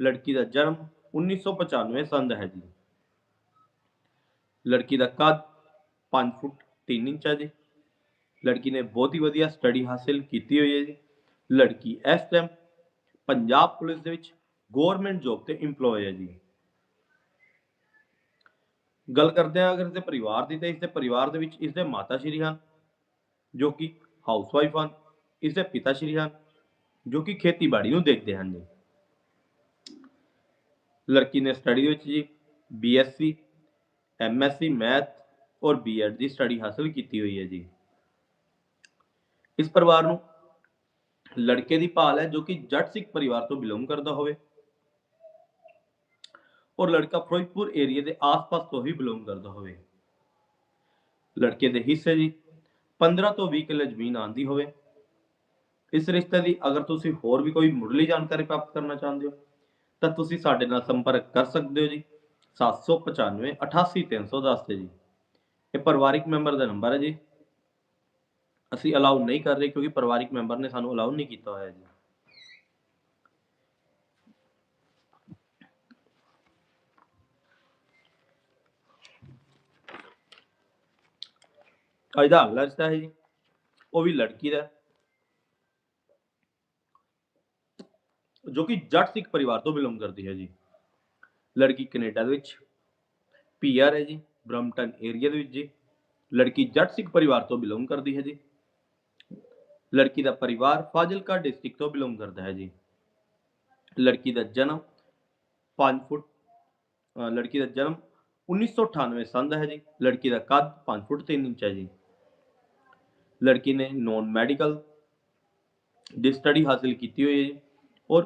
ਲੜਕੀ ਦਾ ਜਨਮ 1995 ਸੰਨ ਦਾ ਹੈ ਜੀ। ਲੜਕੀ ਦਾ ਕੱਦ 5 ਫੁੱਟ 3 ਇੰਚ ਹੈ ਜੀ। ਲੜਕੀ ਨੇ ਬਹੁਤ ਹੀ ਵਧੀਆ ਸਟੱਡੀ ਹਾਸਲ ਕੀਤੀ ਹੋਈ ਹੈ ਜੀ। ਲੜਕੀ ਇਸ ਟਾਈਮ ਪੰਜਾਬ ਪੁਲਿਸ ਦੇ ਵਿੱਚ ਗਵਰਨਮੈਂਟ ਜੌਬ ਤੇ EMPLOYE ਹੈ ਜੀ। ਗੱਲ ਕਰਦੇ ਹਾਂ ਅਗਰ ਇਸਦੇ ਪਰਿਵਾਰ ਦੀ, ਤਾਂ ਇਸਦੇ ਪਰਿਵਾਰ ਦੇ ਵਿੱਚ ਇਸਦੇ ਮਾਤਾ ਸ਼੍ਰੀ ਹਨ, ਜੋ ਕਿ ਹਾਊਸਵਾਈਫ ਹਨ, ਇਸਦੇ ਪਿਤਾ ਸ਼੍ਰੀ ਹਨ, ਜੋ ਕਿ ਖੇਤੀਬਾੜੀ ਨੂੰ ਦੇਖਦੇ ਹਨ ਜੀ। ਲੜਕੀ ਨੇ ਸਟੱਡੀ ਵਿੱਚ ਜੀ ਬੀਐਸਸੀ ਐਮਐਸਸੀ ਮੈਥ ਔਰ ਬੀਐਡ ਦੀ ਸਟੱਡੀ ਹਾਸਲ ਕੀਤੀ ਹੋਈ ਹੈ ਜੀ। ਇਸ ਪਰਿਵਾਰ ਨੂੰ ਲੜਕੇ ਦੀ ਭਾਲ ਹੈ ਜੋ ਕਿ ਜੱਟ ਸਿੱਖ ਪਰਿਵਾਰ ਤੋਂ ਬਿਲੋਂਗ ਕਰਦਾ ਹੋਵੇ। ਔਰ ਲੜਕਾ ਫਿਰੋਜ਼ਪੁਰ ਏਰੀਆ ਦੇ ਆਸ-ਪਾਸ ਤੋਂ ਹੀ ਬਿਲੋਂਗ ਕਰਦਾ ਹੋਵੇ। ਲੜਕੇ ਦੇ ਹਿੱਸੇ ਜੀ 15 ਤੋਂ 20 ਕਿੱਲੇ ਜ਼ਮੀਨ ਆਂਦੀ ਹੋਵੇ। ਇਸ ਰਿਸ਼ਤੇ ਦੀ ਅਗਰ ਤੁਸੀਂ ਹੋਰ ਵੀ ਕੋਈ ਮੁੱਢਲੀ ਜਾਣਕਾਰੀ ਪ੍ਰਾਪਤ ਕਰਨਾ ਚਾਹੁੰਦੇ ਹੋ, ਤਾਂ ਤੁਸੀਂ ਸਾਡੇ ਨਾਲ ਸੰਪਰਕ ਕਰ ਸਕਦੇ ਹੋ ਜੀ। 795 88310 ਤੇ ਜੀ। ਇਹ ਪਰਿਵਾਰਿਕ ਮੈਂਬਰ ਦਾ ਨੰਬਰ ਹੈ ਜੀ। ਅਸੀਂ ਅਲਾਉ ਨਹੀਂ ਕਰ ਰਹੇ ਕਿਉਂਕਿ ਪਰਿਵਾਰਿਕ ਮੈਂਬਰ ਨੇ ਸਾਨੂੰ ਅਲਾਉ ਨਹੀਂ ਕੀਤਾ ਹੋਇਆ ਜੀ। ਅੱਜ ਦਾ ਅਗਲਾ ਰਿਸ਼ਤਾ ਹੈ ਜੀ। ਉਹ ਵੀ ਲੜਕੀ ਦਾ। ਜੋ ਕਿ ਜੱਟ ਸਿੱਖ ਪਰਿਵਾਰ ਤੋਂ ਬਿਲੋਂਗ ਕਰਦੀ ਹੈ ਜੀ। ਲੜਕੀ ਕੈਨੇਡਾ ਦੇ ਵਿੱਚ ਪੀਆਰ ਹੈ ਜੀ ਬ੍ਰਮਟਨ ਏਰੀਆ ਦੇ ਵਿੱਚ ਜੀ। ਲੜਕੀ ਜੱਟ ਸਿੱਖ ਪਰਿਵਾਰ ਤੋਂ ਬਿਲੋਂਗ ਕਰਦੀ ਹੈ ਜੀ। ਲੜਕੀ ਦਾ ਪਰਿਵਾਰ ਫਾਜ਼ਿਲਕਾ ਡਿਸਟ੍ਰਿਕਟ ਤੋਂ ਬਿਲੋਂਗ ਕਰਦਾ ਹੈ ਜੀ। ਲੜਕੀ ਦਾ ਜਨਮ 5 ਫੁੱਟ ਲੜਕੀ ਦਾ ਜਨਮ 1998 ਸੰਨ ਦਾ ਹੈ ਜੀ। ਲੜਕੀ ਦਾ ਕੱਦ 5 ਫੁੱਟ 3 ਇੰਚ ਹੈ ਜੀ। ਲੜਕੀ ਨੇ ਨੋਨ ਮੈਡੀਕਲ ਦੀ ਸਟੱਡੀ ਹਾਸਲ ਕੀਤੀ ਹੋਈ ਹੈ ਜੀ ਔਰ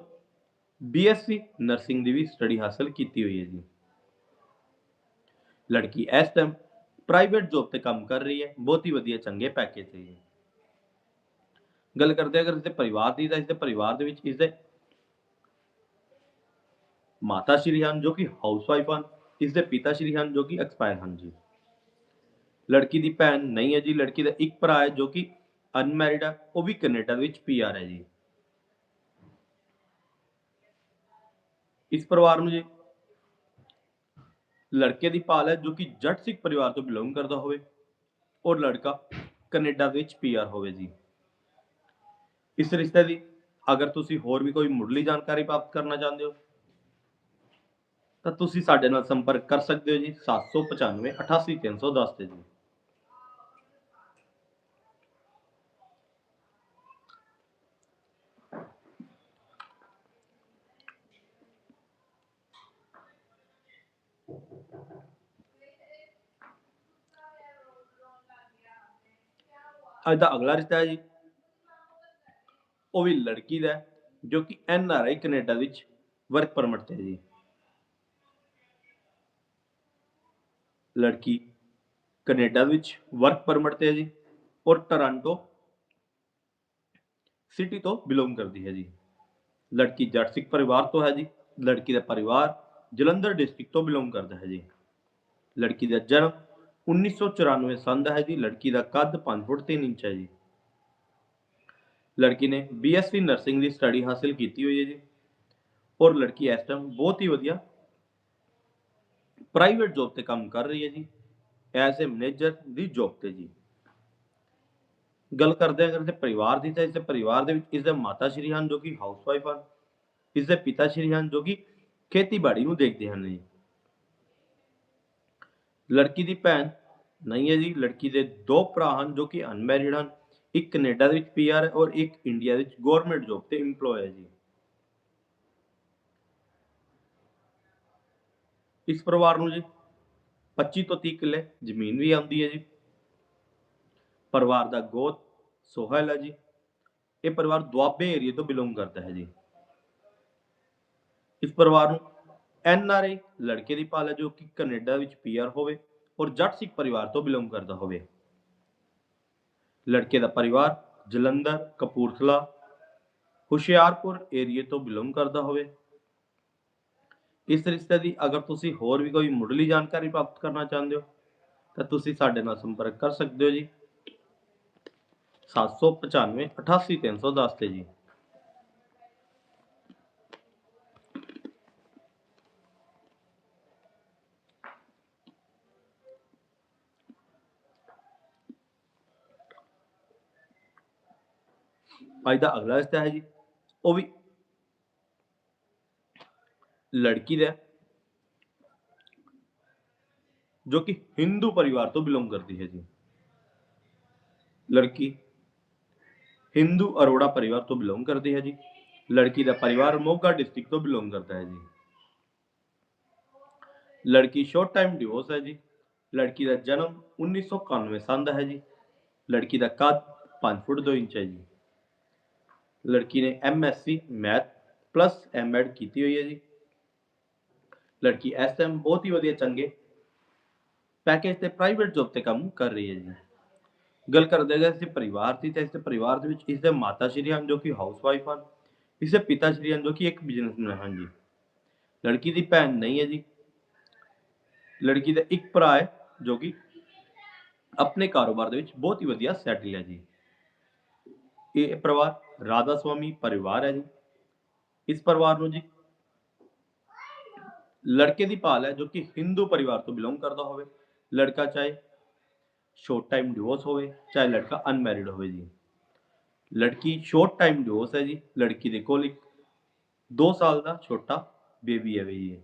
ਬੀਐਸਸੀ ਨਰਸਿੰਗ ਦੀ ਵੀ ਸਟੱਡੀ ਹਾਸਲ ਕੀਤੀ ਹੋਈ ਹੈ ਜੀ। ਲੜਕੀ ਇਸ ਟਾਈਮ ਪ੍ਰਾਈਵੇਟ ਜੌਬ ਤੇ ਕੰਮ ਕਰ ਰਹੀ ਹੈ, ਬਹੁਤ ਹੀ ਵਧੀਆ ਚੰਗੇ ਪੈਕੇਜ ਤੇ ਜੀ। ਗੱਲ ਕਰਦੇ ਅਗਰ ਇਸਦੇ ਪਰਿਵਾਰ ਦੀ ਤਾਂ ਇਸਦੇ ਪਰਿਵਾਰ ਦੇ ਵਿੱਚ ਇਸਦੇ ਮਾਤਾ ਸ਼੍ਰੀ ਹਨ ਜੋ ਕਿ ਹਾਊਸਵਾਈਫ ਹਨ, ਇਸਦੇ ਪਿਤਾ ਸ਼੍ਰੀ ਹਨ ਜੋ ਕਿ ਐਕਸਪਾਇਰ ਹਨ ਜੀ। ਲੜਕੀ ਦੀ ਭੈਣ ਨਹੀਂ ਹੈ ਜੀ, ਲੜਕੀ ਦਾ ਇੱਕ ਭਰਾ ਹੈ ਜੋ ਕਿ ਅਨਮੈਰਿਡ ਹੈ ਉਹ ਵੀ ਕੈਨੇਡਾ ਦੇ ਵਿੱਚ ਪੀਆਰ ਹੈ ਜੀ। ਇਸ ਪਰਿਵਾਰ ਨੂੰ ਜੀ ਲੜਕੇ ਦੀ ਭਾਲ ਹੈ ਜੋ ਕਿ ਜੱਟ ਸਿੱਖ ਪਰਿਵਾਰ ਤੋਂ ਬਿਲੋਂਗ ਕਰਦਾ ਹੋਵੇ, ਔਰ ਲੜਕਾ ਕੈਨੇਡਾ ਦੇ ਵਿੱਚ ਪੀਆਰ ਹੋਵੇ ਜੀ। ਇਸ ਰਿਸ਼ਤੇ ਦੀ ਅਗਰ ਤੁਸੀਂ ਹੋਰ ਵੀ ਕੋਈ ਮੁੱਢਲੀ ਜਾਣਕਾਰੀ ਪ੍ਰਾਪਤ ਕਰਨਾ ਚਾਹੁੰਦੇ ਹੋ, ਤਾਂ ਤੁਸੀਂ ਸਾਡੇ ਨਾਲ ਸੰਪਰਕ ਕਰ ਸਕਦੇ ਹੋ ਜੀ 795 88310 ਤੇ ਜੀ। ਅੱਜ ਦਾ ਅਗਲਾ ਰਿਸ਼ਤਾ ਹੈ ਜੀ। ਉਹ ਵੀ ਲੜਕੀ ਦਾ ਜੋ ਕਿ ਐਨ ਆਰ ਆਈ ਕੈਨੇਡਾ ਵਿੱਚ ਵਰਕ ਪਰਮਿਟ ਤੇ ਹੈ ਜੀ। ਲੜਕੀ ਕੈਨੇਡਾ ਵਿੱਚ ਵਰਕ ਪਰਮਿਟ ਤੇ ਹੈ ਜੀ ਔਰ ਟੋਰਾਂਟੋ ਸਿਟੀ ਤੋਂ ਬਿਲੋਂਗ ਕਰਦੀ ਹੈ ਜੀ। ਲੜਕੀ ਜੱਟ ਸਿੱਖ ਪਰਿਵਾਰ ਤੋਂ ਹੈ ਜੀ। ਲੜਕੀ ਦਾ ਪਰਿਵਾਰ ਜਲੰਧਰ ਡਿਸਟ੍ਰਿਕਟ ਤੋਂ ਬਿਲੋਂਗ ਕਰਦਾ ਹੈ ਜੀ। ਲੜਕੀ ਦਾ ਜਨਮ 1994 ਸੰਨ ਦਾ ਹੈ ਜੀ, ਲੜਕੀ ਦਾ ਕੱਦ 5 ਫੁੱਟ 3 ਇੰਚ ਹੈ ਜੀ। ਲੜਕੀ ਨੇ ਬੀਐਸਸੀ ਨਰਸਿੰਗ ਦੀ ਸਟੱਡੀ ਹਾਸਲ ਕੀਤੀ ਹੋਈ ਹੈ ਜੀ। ਔਰ ਲੜਕੀ ਇਸ ਟਾਈਮ ਬਹੁਤ ਹੀ ਵਧੀਆ ਪ੍ਰਾਈਵੇਟ ਜੌਬ ਤੇ ਕੰਮ ਕਰ ਰਹੀ ਹੈ ਜੀ ਐਜ਼ ਅ ਮੈਨੇਜਰ ਦੀ ਜੌਬ ਤੇ ਜੀ। ਗੱਲ ਕਰਦੇ ਹਾਂ ਅਗਰ ਇਸਦੇ ਪਰਿਵਾਰ ਦੀ, ਤਾਂ ਇਸਦੇ ਪਰਿਵਾਰ ਦੇ ਵਿੱਚ ਇਸਦੇ ਮਾਤਾ ਸ਼੍ਰੀ ਹਨ ਜੋ ਕਿ ਹਾਊਸਵਾਈਫ ਹਨ। ਇਸਦੇ ਪਿਤਾ ਸ਼੍ਰੀ ਹਨ ਜੋ ਕਿ ਖੇਤੀਬਾੜੀ ਨੂੰ ਦੇਖਦੇ ਹਨ ਜੀ। ਲੜਕੀ ਦੀ ਭੈਣ ਨਹੀਂ ਹੈ ਜੀ, ਲੜਕੀ ਦੇ ਦੋ ਭਰਾ ਹਨ ਜੋ ਕਿ ਅਨਮੈਰਿਡ ਹਨ। ਇੱਕ ਕੈਨੇਡਾ ਦੇ ਵਿੱਚ ਪੀਆਰ ਹੈ ਔਰ ਇੱਕ ਇੰਡੀਆ ਵਿੱਚ ਗਵਰਨਮੈਂਟ ਜੌਬ ਤੇ EMPLOYE ਹੈ ਜੀ। ਇਸ ਪਰਿਵਾਰ ਨੂੰ ਜੀ 25 ਤੋਂ 30 ਕਿੱਲੇ ਜ਼ਮੀਨ ਵੀ ਆਉਂਦੀ ਹੈ ਜੀ। ਪਰਿਵਾਰ ਦਾ ਗੋਤ ਸੋਹਲ ਹੈ ਜੀ। ਇਹ ਪਰਿਵਾਰ ਦੁਆਬੇ ਏਰੀਆ ਤੋਂ ਬਿਲੋਂਗ ਕਰਦਾ ਹੈ ਜੀ। ਇਸ ਪਰਿਵਾਰ ਨੂੰ ਐਨ ਆਰ ਆਈ ਲੜਕੇ ਦੀ ਭਾਲ ਹੈ ਜੋ ਕਿ ਕੈਨੇਡਾ ਵਿੱਚ ਪੀਆਰ ਹੋਵੇ ਔਰ ਜੱਟ ਸਿੱਖ ਪਰਿਵਾਰ ਤੋਂ ਬਿਲੋਂਗ ਕਰਦਾ ਹੋਵੇ। ਲੜਕੇ ਦਾ ਪਰਿਵਾਰ ਜਲੰਧਰ, ਕਪੂਰਥਲਾ, ਹੁਸ਼ਿਆਰਪੁਰ ਏਰੀਏ ਤੋਂ ਬਿਲੋਂਗ ਕਰਦਾ ਹੋਵੇ। ਇਸ ਰਿਸ਼ਤੇ ਦੀ ਅਗਰ ਤੁਸੀਂ ਹੋਰ ਵੀ ਕੋਈ ਮੁੱਢਲੀ ਜਾਣਕਾਰੀ ਪ੍ਰਾਪਤ ਕਰਨਾ ਚਾਹੁੰਦੇ ਹੋ, ਤਾਂ ਤੁਸੀਂ ਸਾਡੇ ਨਾਲ ਸੰਪਰਕ ਕਰ ਸਕਦੇ ਹੋ ਜੀ। 795 88310 ਤੇ ਜੀ। ਅੱਜ ਦਾ ਅਗਲਾ ਰਿਸ਼ਤਾ ਹੈ ਜੀ ਉਹ ਵੀ ਲੜਕੀ ਦਾ ਹੈ, ਜੋ ਕਿ ਹਿੰਦੂ ਪਰਿਵਾਰ ਤੋਂ ਬਿਲੋਂਗ ਕਰਦੀ ਹੈ ਜੀ ਲੜਕੀ ਹਿੰਦੂ ਅਰੋੜਾ ਪਰਿਵਾਰ ਤੋਂ ਬਿਲੋਂਗ ਕਰਦੀ ਹੈ ਜੀ ਲੜਕੀ ਦਾ ਪਰਿਵਾਰ ਮੋਗਾ ਡਿਸਟ੍ਰਿਕਟ ਤੋਂ ਬਿਲੋਂਗ ਕਰਦਾ ਹੈ ਜੀ ਲੜਕੀ ਸ਼ੋਰਟ ਟਾਈਮ ਡਿਵੋਰਸ ਹੈ ਜੀ ਲੜਕੀ ਦਾ ਜਨਮ 1991 ਸੰਨ ਦਾ ਹੈ ਜੀ ਲੜਕੀ ਦਾ ਕੱਦ 5 ਫੁੱਟ 2 ਇੰਚ ਹੈ ਜੀ ਲੜਕੀ ਨੇ ਐਮਐਸਸੀ ਮੈਥ ਪਲੱਸ ਐਮਐਡ ਕੀਤੀ ਹੋਈ ਹੈ ਜੀ। ਲੜਕੀ ਐਸਐਮ ਬਹੁਤ ਹੀ ਵਧੀਆ ਚੰਗੇ ਪੈਕੇਜ ਤੇ ਪ੍ਰਾਈਵੇਟ ਜੌਬ ਤੇ ਕੰਮ ਕਰ ਰਹੀ ਹੈ ਜੀ। ਗੱਲ ਕਰਦੇ ਹਾਂ ਇਸ ਦੇ ਪਰਿਵਾਰ ਦੀ ਤਾਂ ਇਸ ਦੇ ਪਰਿਵਾਰ ਦੇ ਵਿੱਚ ਇਸ ਦੇ ਮਾਤਾ ਸ਼੍ਰੀ ਹਨ ਜੋ ਕਿ ਹਾਊਸ ਵਾਈਫ ਹਨ, ਇਸ ਦੇ ਪਿਤਾ ਸ਼੍ਰੀ ਹਨ ਜੋ ਕਿ ਇੱਕ ਬਿਜ਼ਨਸਮੈਨ ਹਨ ਜੀ। ਲੜਕੀ ਦੀ ਭੈਣ ਨਹੀਂ ਹੈ ਜੀ। ਲੜਕੀ ਦਾ ਇੱਕ ਭਰਾ ਹੈ ਜੋ ਕਿ ਆਪਣੇ ਕਾਰੋਬਾਰ ਦੇ ਵਿੱਚ ਬਹੁਤ ਹੀ ਵਧੀਆ ਸੈਟਲ ਹੈ ਜੀ। ਇਹ ਪਰਿਵਾਰ ਰਾਧਾ ਸਵਾਮੀ ਪਰਿਵਾਰ ਹੈ ਜੀ। ਇਸ ਪਰਿਵਾਰ ਨੂੰ ਜੀ ਲੜਕੇ ਦੀ ਭਾਲ ਹੈ ਜੋ ਕਿ ਹਿੰਦੂ ਪਰਿਵਾਰ ਤੋਂ ਬਿਲੋਂਗ ਕਰਦਾ ਹੋਵੇ। ਲੜਕਾ ਚਾਹੇ ਸ਼ੋਰਟ ਟਾਈਮ ਡਿਵੋਰਸ ਹੋਵੇ, ਚਾਹੇ ਲੜਕਾ ਅਨਮੈਰਿਡ ਹੋਵੇ ਜੀ। ਲੜਕੀ ਸ਼ੋਰਟ ਟਾਈਮ ਡਿਵੋਰਸ ਹੈ ਜੀ। ਲੜਕੀ ਦੇ ਕੋਲ ਇੱਕ 2 ਸਾਲ ਦਾ ਛੋਟਾ ਬੇਬੀ ਹੈ ਜੀ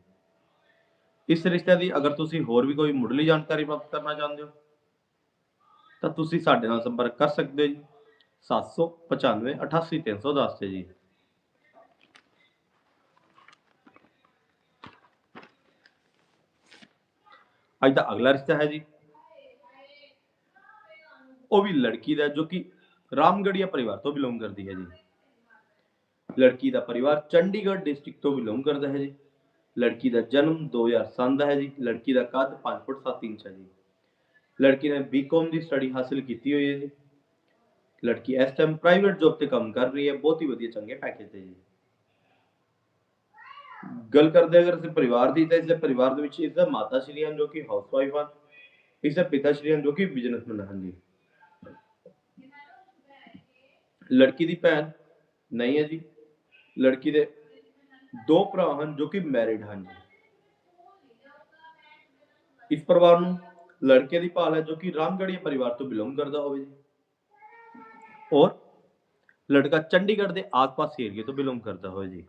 ਇਸ ਰਿਸ਼ਤੇ ਦੀ ਅਗਰ ਤੁਸੀਂ ਹੋਰ ਵੀ ਕੋਈ ਮੁੱਢਲੀ ਜਾਣਕਾਰੀ ਪ੍ਰਾਪਤ ਕਰਨਾ ਚਾਹੁੰਦੇ ਹੋ, ਤਾਂ ਤੁਸੀਂ ਸਾਡੇ ਨਾਲ ਸੰਪਰਕ ਕਰ ਸਕਦੇ ਹੋ ਜੀ। 795 88310 ਤੇ ਜੀ। ਅੱਜ ਦਾ ਅਗਲਾ ਰਿਸ਼ਤਾ ਹੈ ਜੀ। ਉਹ ਵੀ ਲੜਕੀ ਦਾ, ਜੋ ਕਿ ਰਾਮਗੜੀਆ ਪਰਿਵਾਰ ਤੋਂ ਬਿਲੋਂਗ ਕਰਦੀ ਹੈ ਜੀ। ਲੜਕੀ ਦਾ ਪਰਿਵਾਰ ਚੰਡੀਗੜ੍ਹ ਡਿਸਟ੍ਰਿਕਟ ਤੋਂ ਬਿਲੋਂਗ ਕਰਦਾ ਹੈ ਜੀ। ਲੜਕੀ ਦਾ ਜਨਮ 2007 ਦਾ ਹੈ ਜੀ। ਲੜਕੀ ਦਾ ਕੱਦ 5 ਫੁੱਟ 7 ਇੰਚ ਹੈ ਜੀ। ਲੜਕੀ ਨੇ ਬੀਕਾਮ ਦੀ ਸਟੱਡੀ ਹਾਸਲ ਕੀਤੀ ਹੋਈ ਹੈ ਜੀ। ਲੜਕੀ ਇਸ ਟਾਈਮ ਪ੍ਰਾਈਵੇਟ ਜੌਬ ਤੇ ਕੰਮ ਕਰ ਰਹੀ ਹੈ, ਬਹੁਤ ਹੀ ਵਧੀਆ ਚੰਗੇ ਪੈਕੇਜ ਤੇ ਜੀ। ਗੱਲ ਕਰਦੇ ਅਗਰ ਇਸ ਪਰਿਵਾਰ ਦੀ, ਤਾਂ ਇਸ ਦੇ ਪਰਿਵਾਰ ਦੇ ਵਿੱਚ ਇਸ ਦਾ ਮਾਤਾ ਸ਼੍ਰੀ ਹਨ ਜੋ ਕਿ ਹਾਊਸ ਵਾਈਫ ਹਨ ਇਸ ਦੇ ਪਿਤਾ ਸ਼੍ਰੀ ਹਨ ਜੋ ਕਿ ਬਿਜ਼ਨਸਮੈਨ ਹਨ ਜੀ। ਲੜਕੀ ਦੀ ਭੈਣ ਨਹੀਂ ਹੈ ਜੀ। ਲੜਕੀ ਦੇ ਦੋ ਭਰਾ ਹਨ ਜੋ ਕਿ ਮੈਰਿਡ ਹਨ ਜੀ। ਇਸ ਪਰਿਵਾਰ ਨੂੰ ਲੜਕੇ ਦੀ ਭਾਲ ਹੈ ਜੋ ਕਿ ਰਾਮਗੜੀਆ ਪਰਿਵਾਰ ਤੋਂ ਬਿਲੋਂਗ ਕਰਦਾ ਹੋਵੇ ਜੀ। ਔਰ ਲੜਕਾ ਚੰਡੀਗੜ੍ਹ ਦੇ ਆਸ-ਪਾਸ ਏਰੀਏ ਤੋਂ ਬਿਲੋਂਗ ਕਰਦਾ ਹੋਵੇ ਜੀ।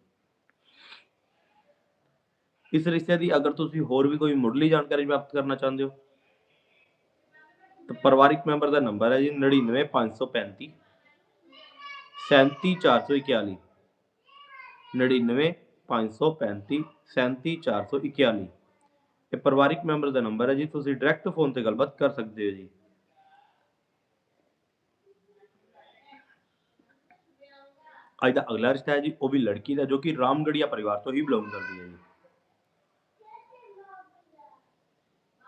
ਇਸ ਰਿਸ਼ਤੇ ਦੀ ਅਗਰ ਤੁਸੀਂ ਹੋਰ ਵੀ ਕੋਈ ਮੁੱਢਲੀ ਜਾਣਕਾਰੀ ਪ੍ਰਾਪਤ ਕਰਨਾ ਚਾਹੁੰਦੇ ਹੋ, ਤਾਂ ਪਰਿਵਾਰਿਕ ਮੈਂਬਰ ਦਾ ਨੰਬਰ ਹੈ ਜੀ 99535 37441 99535 37441 ਇਹ ਪਰਿਵਾਰਿਕ ਮੈਂਬਰ ਦਾ ਨੰਬਰ ਹੈ ਜੀ, ਤੁਸੀਂ ਡਾਇਰੈਕਟ ਫੋਨ ਤੇ ਗੱਲਬਾਤ ਕਰ ਸਕਦੇ ਹੋ ਜੀ। ਅੱਜ ਦਾ ਅਗਲਾ ਰਿਸ਼ਤਾ ਹੈ ਜੀ, ਉਹ ਵੀ ਲੜਕੀ ਦਾ, ਜੋ ਕਿ ਰਾਮਗੜੀਆ ਪਰਿਵਾਰ ਤੋਂ ਹੀ ਬਿਲੋਂਗ ਕਰਦੀ ਹੈ ਜੀ।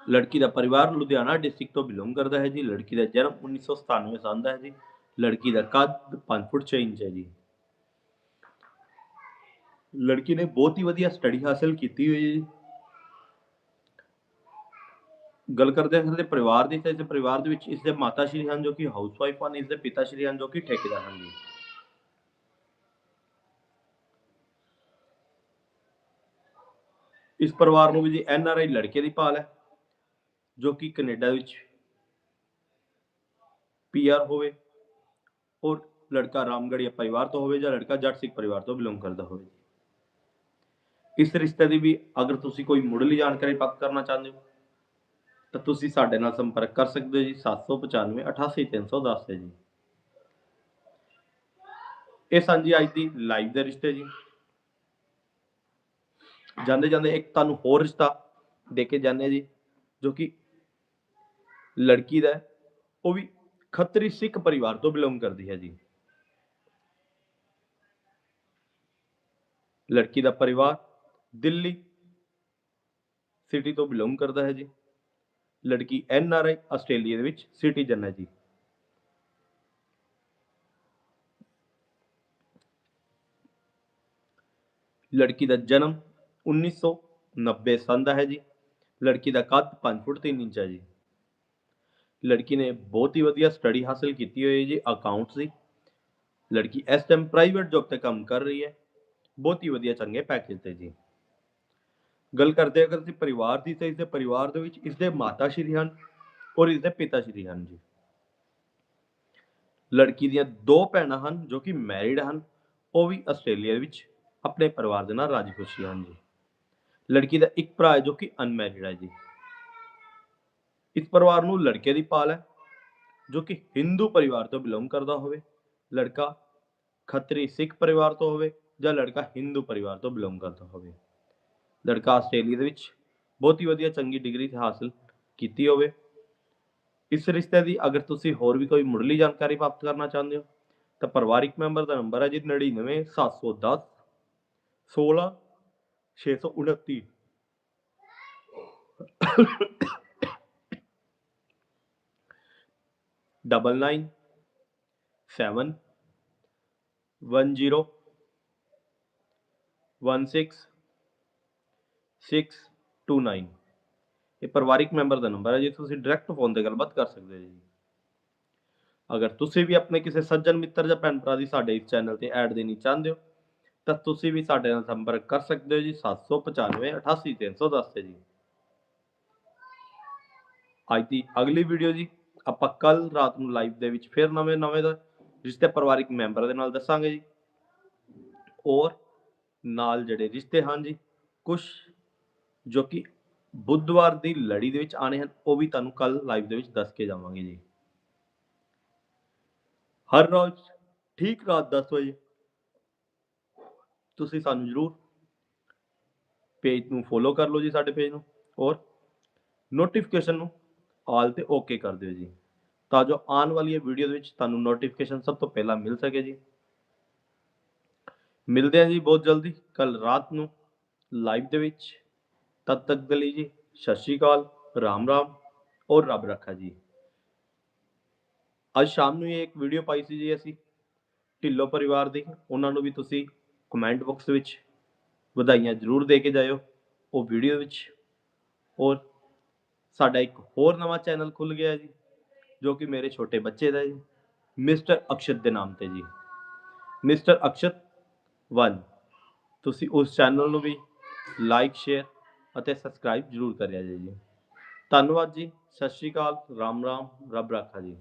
ਲੜਕੀ ਦਾ ਪਰਿਵਾਰ ਲੁਧਿਆਣਾ ਡਿਸਟ੍ਰਿਕਟ ਤੋਂ ਬਿਲੋਂਗ ਕਰਦਾ ਹੈ ਜੀ, ਲੜਕੀ ਦਾ ਜਨਮ 1997 ਸੰਨ ਦਾ ਹੈ ਜੀ, ਲੜਕੀ ਦਾ ਕੱਦ 5 ਫੁੱਟ 6 ਇੰਚ ਹੈ ਜੀ। ਲੜਕੀ ਨੇ ਬਹੁਤ ਹੀ ਵਧੀਆ ਸਟੱਡੀ ਹਾਸਲ ਕੀਤੀ ਹੋਈ ਹੈ ਗੱਲ ਕਰਦੇ ਹਾਂ ਇਸ ਦੇ ਪਰਿਵਾਰ ਦੀ, ਤਾਂ ਇਸ ਦੇ ਪਰਿਵਾਰ ਦੇ ਵਿੱਚ ਇਸ ਦੇ ਮਾਤਾ ਸ਼੍ਰੀ ਹਨ ਜੋ ਕਿ ਹਾਊਸਵਾਈਫ ਹਨ ਇਸ ਦੇ ਪਿਤਾ ਸ਼੍ਰੀ ਹਨ ਜੋ ਕਿ ਠੇਕੇਦਾਰ ਹਨ ਜੀ। ਇਸ ਪਰਿਵਾਰ ਨੂੰ ਵੀ ਜੀ ਐਨ ਆਰ ਆਈ ਲੜਕੇ ਦੀ ਭਾਲ ਹੈ, ਜੋ ਕਿ ਕੈਨੇਡਾ ਵਿੱਚ ਪੀਆਰ ਹੋਵੇ ਔਰ ਲੜਕਾ ਰਾਮਗੜੀਆ ਪਰਿਵਾਰ ਤੋਂ ਹੋਵੇ ਜਾਂ ਲੜਕਾ ਜੱਟ ਸਿੱਖ ਪਰਿਵਾਰ ਤੋਂ ਬਿਲੋਂਗ ਕਰਦਾ ਹੋਵੇ ਇਸ ਰਿਸ਼ਤੇ ਦੀ ਵੀ ਅਗਰ ਤੁਸੀਂ ਕੋਈ ਮੁੱਢਲੀ ਜਾਣਕਾਰੀ ਪ੍ਰਾਪਤ ਕਰਨਾ ਚਾਹੁੰਦੇ ਹੋ, ਤਾਂ ਤੁਸੀਂ ਸਾਡੇ ਨਾਲ ਸੰਪਰਕ ਕਰ ਸਕਦੇ ਹੋ ਜੀ 795 88310 ਤੇ ਜੀ। ਇਹ ਸਾਂਝੀ ਅੱਜ ਦੀ ਲਾਈਵ ਦੇ ਰਿਸ਼ਤੇ ਜੀ। ਜਾਂਦੇ ਜਾਂਦੇ ਇੱਕ ਤੁਹਾਨੂੰ ਹੋਰ ਰਿਸ਼ਤਾ ਦੇ ਕੇ ਜਾਂਦੇ ਹਾਂ ਜੀ, ਜੋ ਕਿ ਲੜਕੀ ਦਾ ਉਹ ਵੀ ਖੱਤਰੀ ਸਿੱਖ ਪਰਿਵਾਰ ਤੋਂ ਬਿਲੋਂਗ ਕਰਦੀ ਹੈ ਜੀ। ਲੜਕੀ ਦਾ ਪਰਿਵਾਰ ਦਿੱਲੀ ਸਿਟੀ ਤੋਂ ਬਿਲੋਂਗ ਕਰਦਾ ਹੈ ਜੀ। ਲੜਕੀ ਐਨ ਆਰ ਆਈ ਆਸਟ੍ਰੇਲੀਆ ਦੇ ਵਿੱਚ ਸਿਟੀਜ਼ਨ ਹੈ ਜੀ। ਲੜਕੀ ਦਾ ਜਨਮ 1990 ਸੰਨ ਦਾ ਹੈ ਜੀ। ਲੜਕੀ ਦਾ ਕੱਦ 5 ਫੁੱਟ 3 ਇੰਚ ਹੈ ਜੀ। ਲੜਕੀ ਨੇ ਬਹੁਤ ਹੀ ਵਧੀਆ ਸਟੱਡੀ ਹਾਸਲ ਕੀਤੀ ਹੋਈ ਹੈ ਜੀ ਅਕਾਊਂਟਸ ਦੀ। ਲੜਕੀ ਇਸ ਟਾਈਮ ਪ੍ਰਾਈਵੇਟ ਜੌਬ ਤੇ ਕੰਮ ਕਰ ਰਹੀ ਹੈ। ਬਹੁਤ ਹੀ ਵਧੀਆ ਚੰਗੇ ਪੈਕੇਜ ਤੇ ਜੀ। ਗੱਲ ਕਰਦੇ ਅਗਰ ਅਸੀਂ ਪਰਿਵਾਰ ਦੀ ਤਾਂ ਇਸ ਦੇ ਪਰਿਵਾਰ ਦੇ ਵਿੱਚ ਇਸ ਦੇ ਮਾਤਾ ਸ਼੍ਰੀ ਹਨ ਔਰ ਇਸ ਦੇ ਪਿਤਾ ਸ਼੍ਰੀ ਹਨ ਜੀ। ਲੜਕੀ ਦੀਆਂ ਦੋ ਭੈਣਾਂ ਹਨ ਜੋ ਕਿ ਮੈਰਿਡ ਹਨ, ਉਹ ਵੀ ਆਸਟ੍ਰੇਲੀਆ ਵਿੱਚ ਆਪਣੇ ਪਰਿਵਾਰ ਦੇ ਨਾਲ ਰਾਜੀ ਖੁਸ਼ੀ ਹਨ ਜੀ। ਲੜਕੀ ਦਾ ਇੱਕ ਭਰਾ ਹੈ ਜੋ ਕਿ ਅਨਮੈਰਿਡ ਹੈ ਜੀ। ਇਸ ਪਰਿਵਾਰ ਨੂੰ ਲੜਕੇ ਦੀ ਪਾਲ ਹੈ, ਜੋ ਕਿ ਹਿੰਦੂ ਪਰਿਵਾਰ ਤੋਂ ਬਿਲੋਂਗ ਕਰਦਾ ਹੋਵੇ, ਲੜਕਾ ਖੱਤਰੀ ਸਿੱਖ ਪਰਿਵਾਰ ਤੋਂ ਹੋਵੇ ਜਾਂ ਲੜਕਾ ਹਿੰਦੂ ਪਰਿਵਾਰ ਤੋਂ ਬਿਲੋਂਗ ਕਰਦਾ ਹੋਵੇ। ਲੜਕਾ ਆਸਟ੍ਰੇਲੀਆ ਦੇ ਵਿੱਚ ਬਹੁਤ ਹੀ ਵਧੀਆ ਚੰਗੀ ਡਿਗਰੀ ਹਾਸਲ ਕੀਤੀ ਹੋਵੇ। ਇਸ ਰਿਸ਼ਤੇ ਦੀ ਅਗਰ ਤੁਸੀਂ ਹੋਰ ਵੀ ਕੋਈ ਮੁੱਢਲੀ ਜਾਣਕਾਰੀ ਪ੍ਰਾਪਤ ਕਰਨਾ ਚਾਹੁੰਦੇ ਹੋ, ਤਾਂ ਪਰਿਵਾਰਿਕ ਮੈਂਬਰ ਦਾ ਨੰਬਰ ਹੈ ਜੀ 99 710 16 629 double nine seven one zero one six six two nine ਇਹ ਪਰਿਵਾਰਿਕ ਮੈਂਬਰ ਦਾ ਨੰਬਰ ਹੈ ਜੀ ਤੁਸੀਂ ਡਾਇਰੈਕਟ ਫੋਨ ਤੇ ਗੱਲਬਾਤ ਕਰ ਸਕਦੇ ਹੋ ਜੀ ਅਗਰ ਤੁਸੀਂ ਵੀ ਆਪਣੇ ਕਿਸੇ ਸੱਜਣ ਮਿੱਤਰ ਜਾਂ ਭੈਣ ਭਰਾ ਦੀ ਸਾਡੇ ਇਸ ਚੈਨਲ ਤੇ ਐਡ ਦੇਣੀ ਚਾਹੁੰਦੇ ਹੋ ਤਾਂ ਤੁਸੀਂ ਵੀ ਸਾਡੇ ਨਾਲ ਸੰਪਰਕ ਕਰ ਸਕਦੇ ਹੋ ਜੀ 795 88310 ਤੇ ਜੀ। ਅੱਜ ਦੀ ਅਗਲੀ ਵੀਡੀਓ ਜੀ, ਆਪਾਂ ਕੱਲ ਰਾਤ ਨੂੰ ਲਾਈਵ ਦੇ ਵਿੱਚ ਫਿਰ ਨਵੇਂ ਨਵੇਂ ਦਾ ਰਿਸ਼ਤੇ ਪਰਿਵਾਰਿਕ ਮੈਂਬਰਾਂ ਦੇ ਨਾਲ ਦੱਸਾਂਗੇ ਜੀ। ਔਰ ਨਾਲ ਜਿਹੜੇ ਰਿਸ਼ਤੇ ਹਨ ਜੀ ਕੁਝ ਜੋ ਕਿ ਬੁੱਧਵਾਰ ਦੀ ਲੜੀ ਦੇ ਵਿੱਚ ਆਣੇ ਹਨ, ਉਹ ਵੀ ਤੁਹਾਨੂੰ ਕੱਲ ਲਾਈਵ ਦੇ ਵਿੱਚ ਦੱਸ ਕੇ ਜਾਵਾਂਗੇ ਜੀ। ਹਰ ਰੋਜ਼ ਠੀਕ ਰਾਤ 10 ਵਜੇ ਤੁਸੀਂ ਸਾਨੂੰ ਜਰੂਰ ਪੇਜ ਨੂੰ ਫੋਲੋ ਕਰ ਲਓ ਜੀ ਸਾਡੇ ਪੇਜ ਨੂੰ ਔਰ ਨੋਟੀਫਿਕੇਸ਼ਨ ਨੂੰ ਆਲ ਤੇ ਓਕੇ ਕਰ ਦਿਓ ਜੀ। ਤਾਂ ਜੋ ਆਉਣ ਵਾਲੀ ਵੀਡੀਓ ਦੇ ਵਿੱਚ ਤੁਹਾਨੂੰ ਨੋਟੀਫਿਕੇਸ਼ਨ ਸਭ ਤੋਂ ਪਹਿਲਾਂ ਮਿਲ ਸਕੇ ਜੀ। ਮਿਲਦੇ ਹਾਂ ਜੀ ਬਹੁਤ ਜਲਦੀ ਕੱਲ ਰਾਤ ਨੂੰ ਲਾਈਵ ਦੇ ਵਿੱਚ। ਤਦ ਤੱਕ ਦੇ ਲਈ ਜੀ ਸਤਿ ਸ਼੍ਰੀ ਅਕਾਲ, ਰਾਮ ਰਾਮ ਔਰ ਰੱਬ ਰੱਖਾ ਜੀ। ਅੱਜ ਸ਼ਾਮ ਨੂੰ ਇਹ ਇੱਕ ਵੀਡੀਓ ਪਾਈ ਸੀ ਜੀ ਅਸੀਂ, ਢਿੱਲੋਂ ਪਰਿਵਾਰ ਦੀ, ਉਹਨਾਂ ਨੂੰ ਵੀ ਤੁਸੀਂ ਕਮੈਂਟ ਬਾਕਸ ਵਿੱਚ ਵਧਾਈਆਂ ਜ਼ਰੂਰ ਦੇ ਕੇ ਜਾਇਓ ਉਹ ਵੀਡੀਓ ਵਿੱਚ। ਔਰ ਸਾਡਾ ਇੱਕ ਹੋਰ ਨਵਾਂ ਚੈਨਲ ਖੁੱਲ ਗਿਆ ਜੀ, ਜੋ ਕਿ ਮੇਰੇ ਛੋਟੇ ਬੱਚੇ ਦਾ ਜੀ ਮਿਸਟਰ ਅਕਸ਼ਤ ਦੇ ਨਾਮ ਤੇ ਜੀ। ਮਿਸਟਰ ਅਕਸ਼ਤ 1 ਤੁਸੀਂ ਉਸ ਚੈਨਲ ਨੂੰ ਵੀ ਲਾਈਕ ਸ਼ੇਅਰ ਅਤੇ ਸਬਸਕ੍ਰਾਈਬ ਜ਼ਰੂਰ ਕਰਿਆ ਜੀ। ਧੰਨਵਾਦ ਜੀ, ਸਤਿ ਸ਼੍ਰੀ ਅਕਾਲ, ਰਾਮ ਰਾਮ, ਰੱਬ ਰਾਖਾ ਜੀ।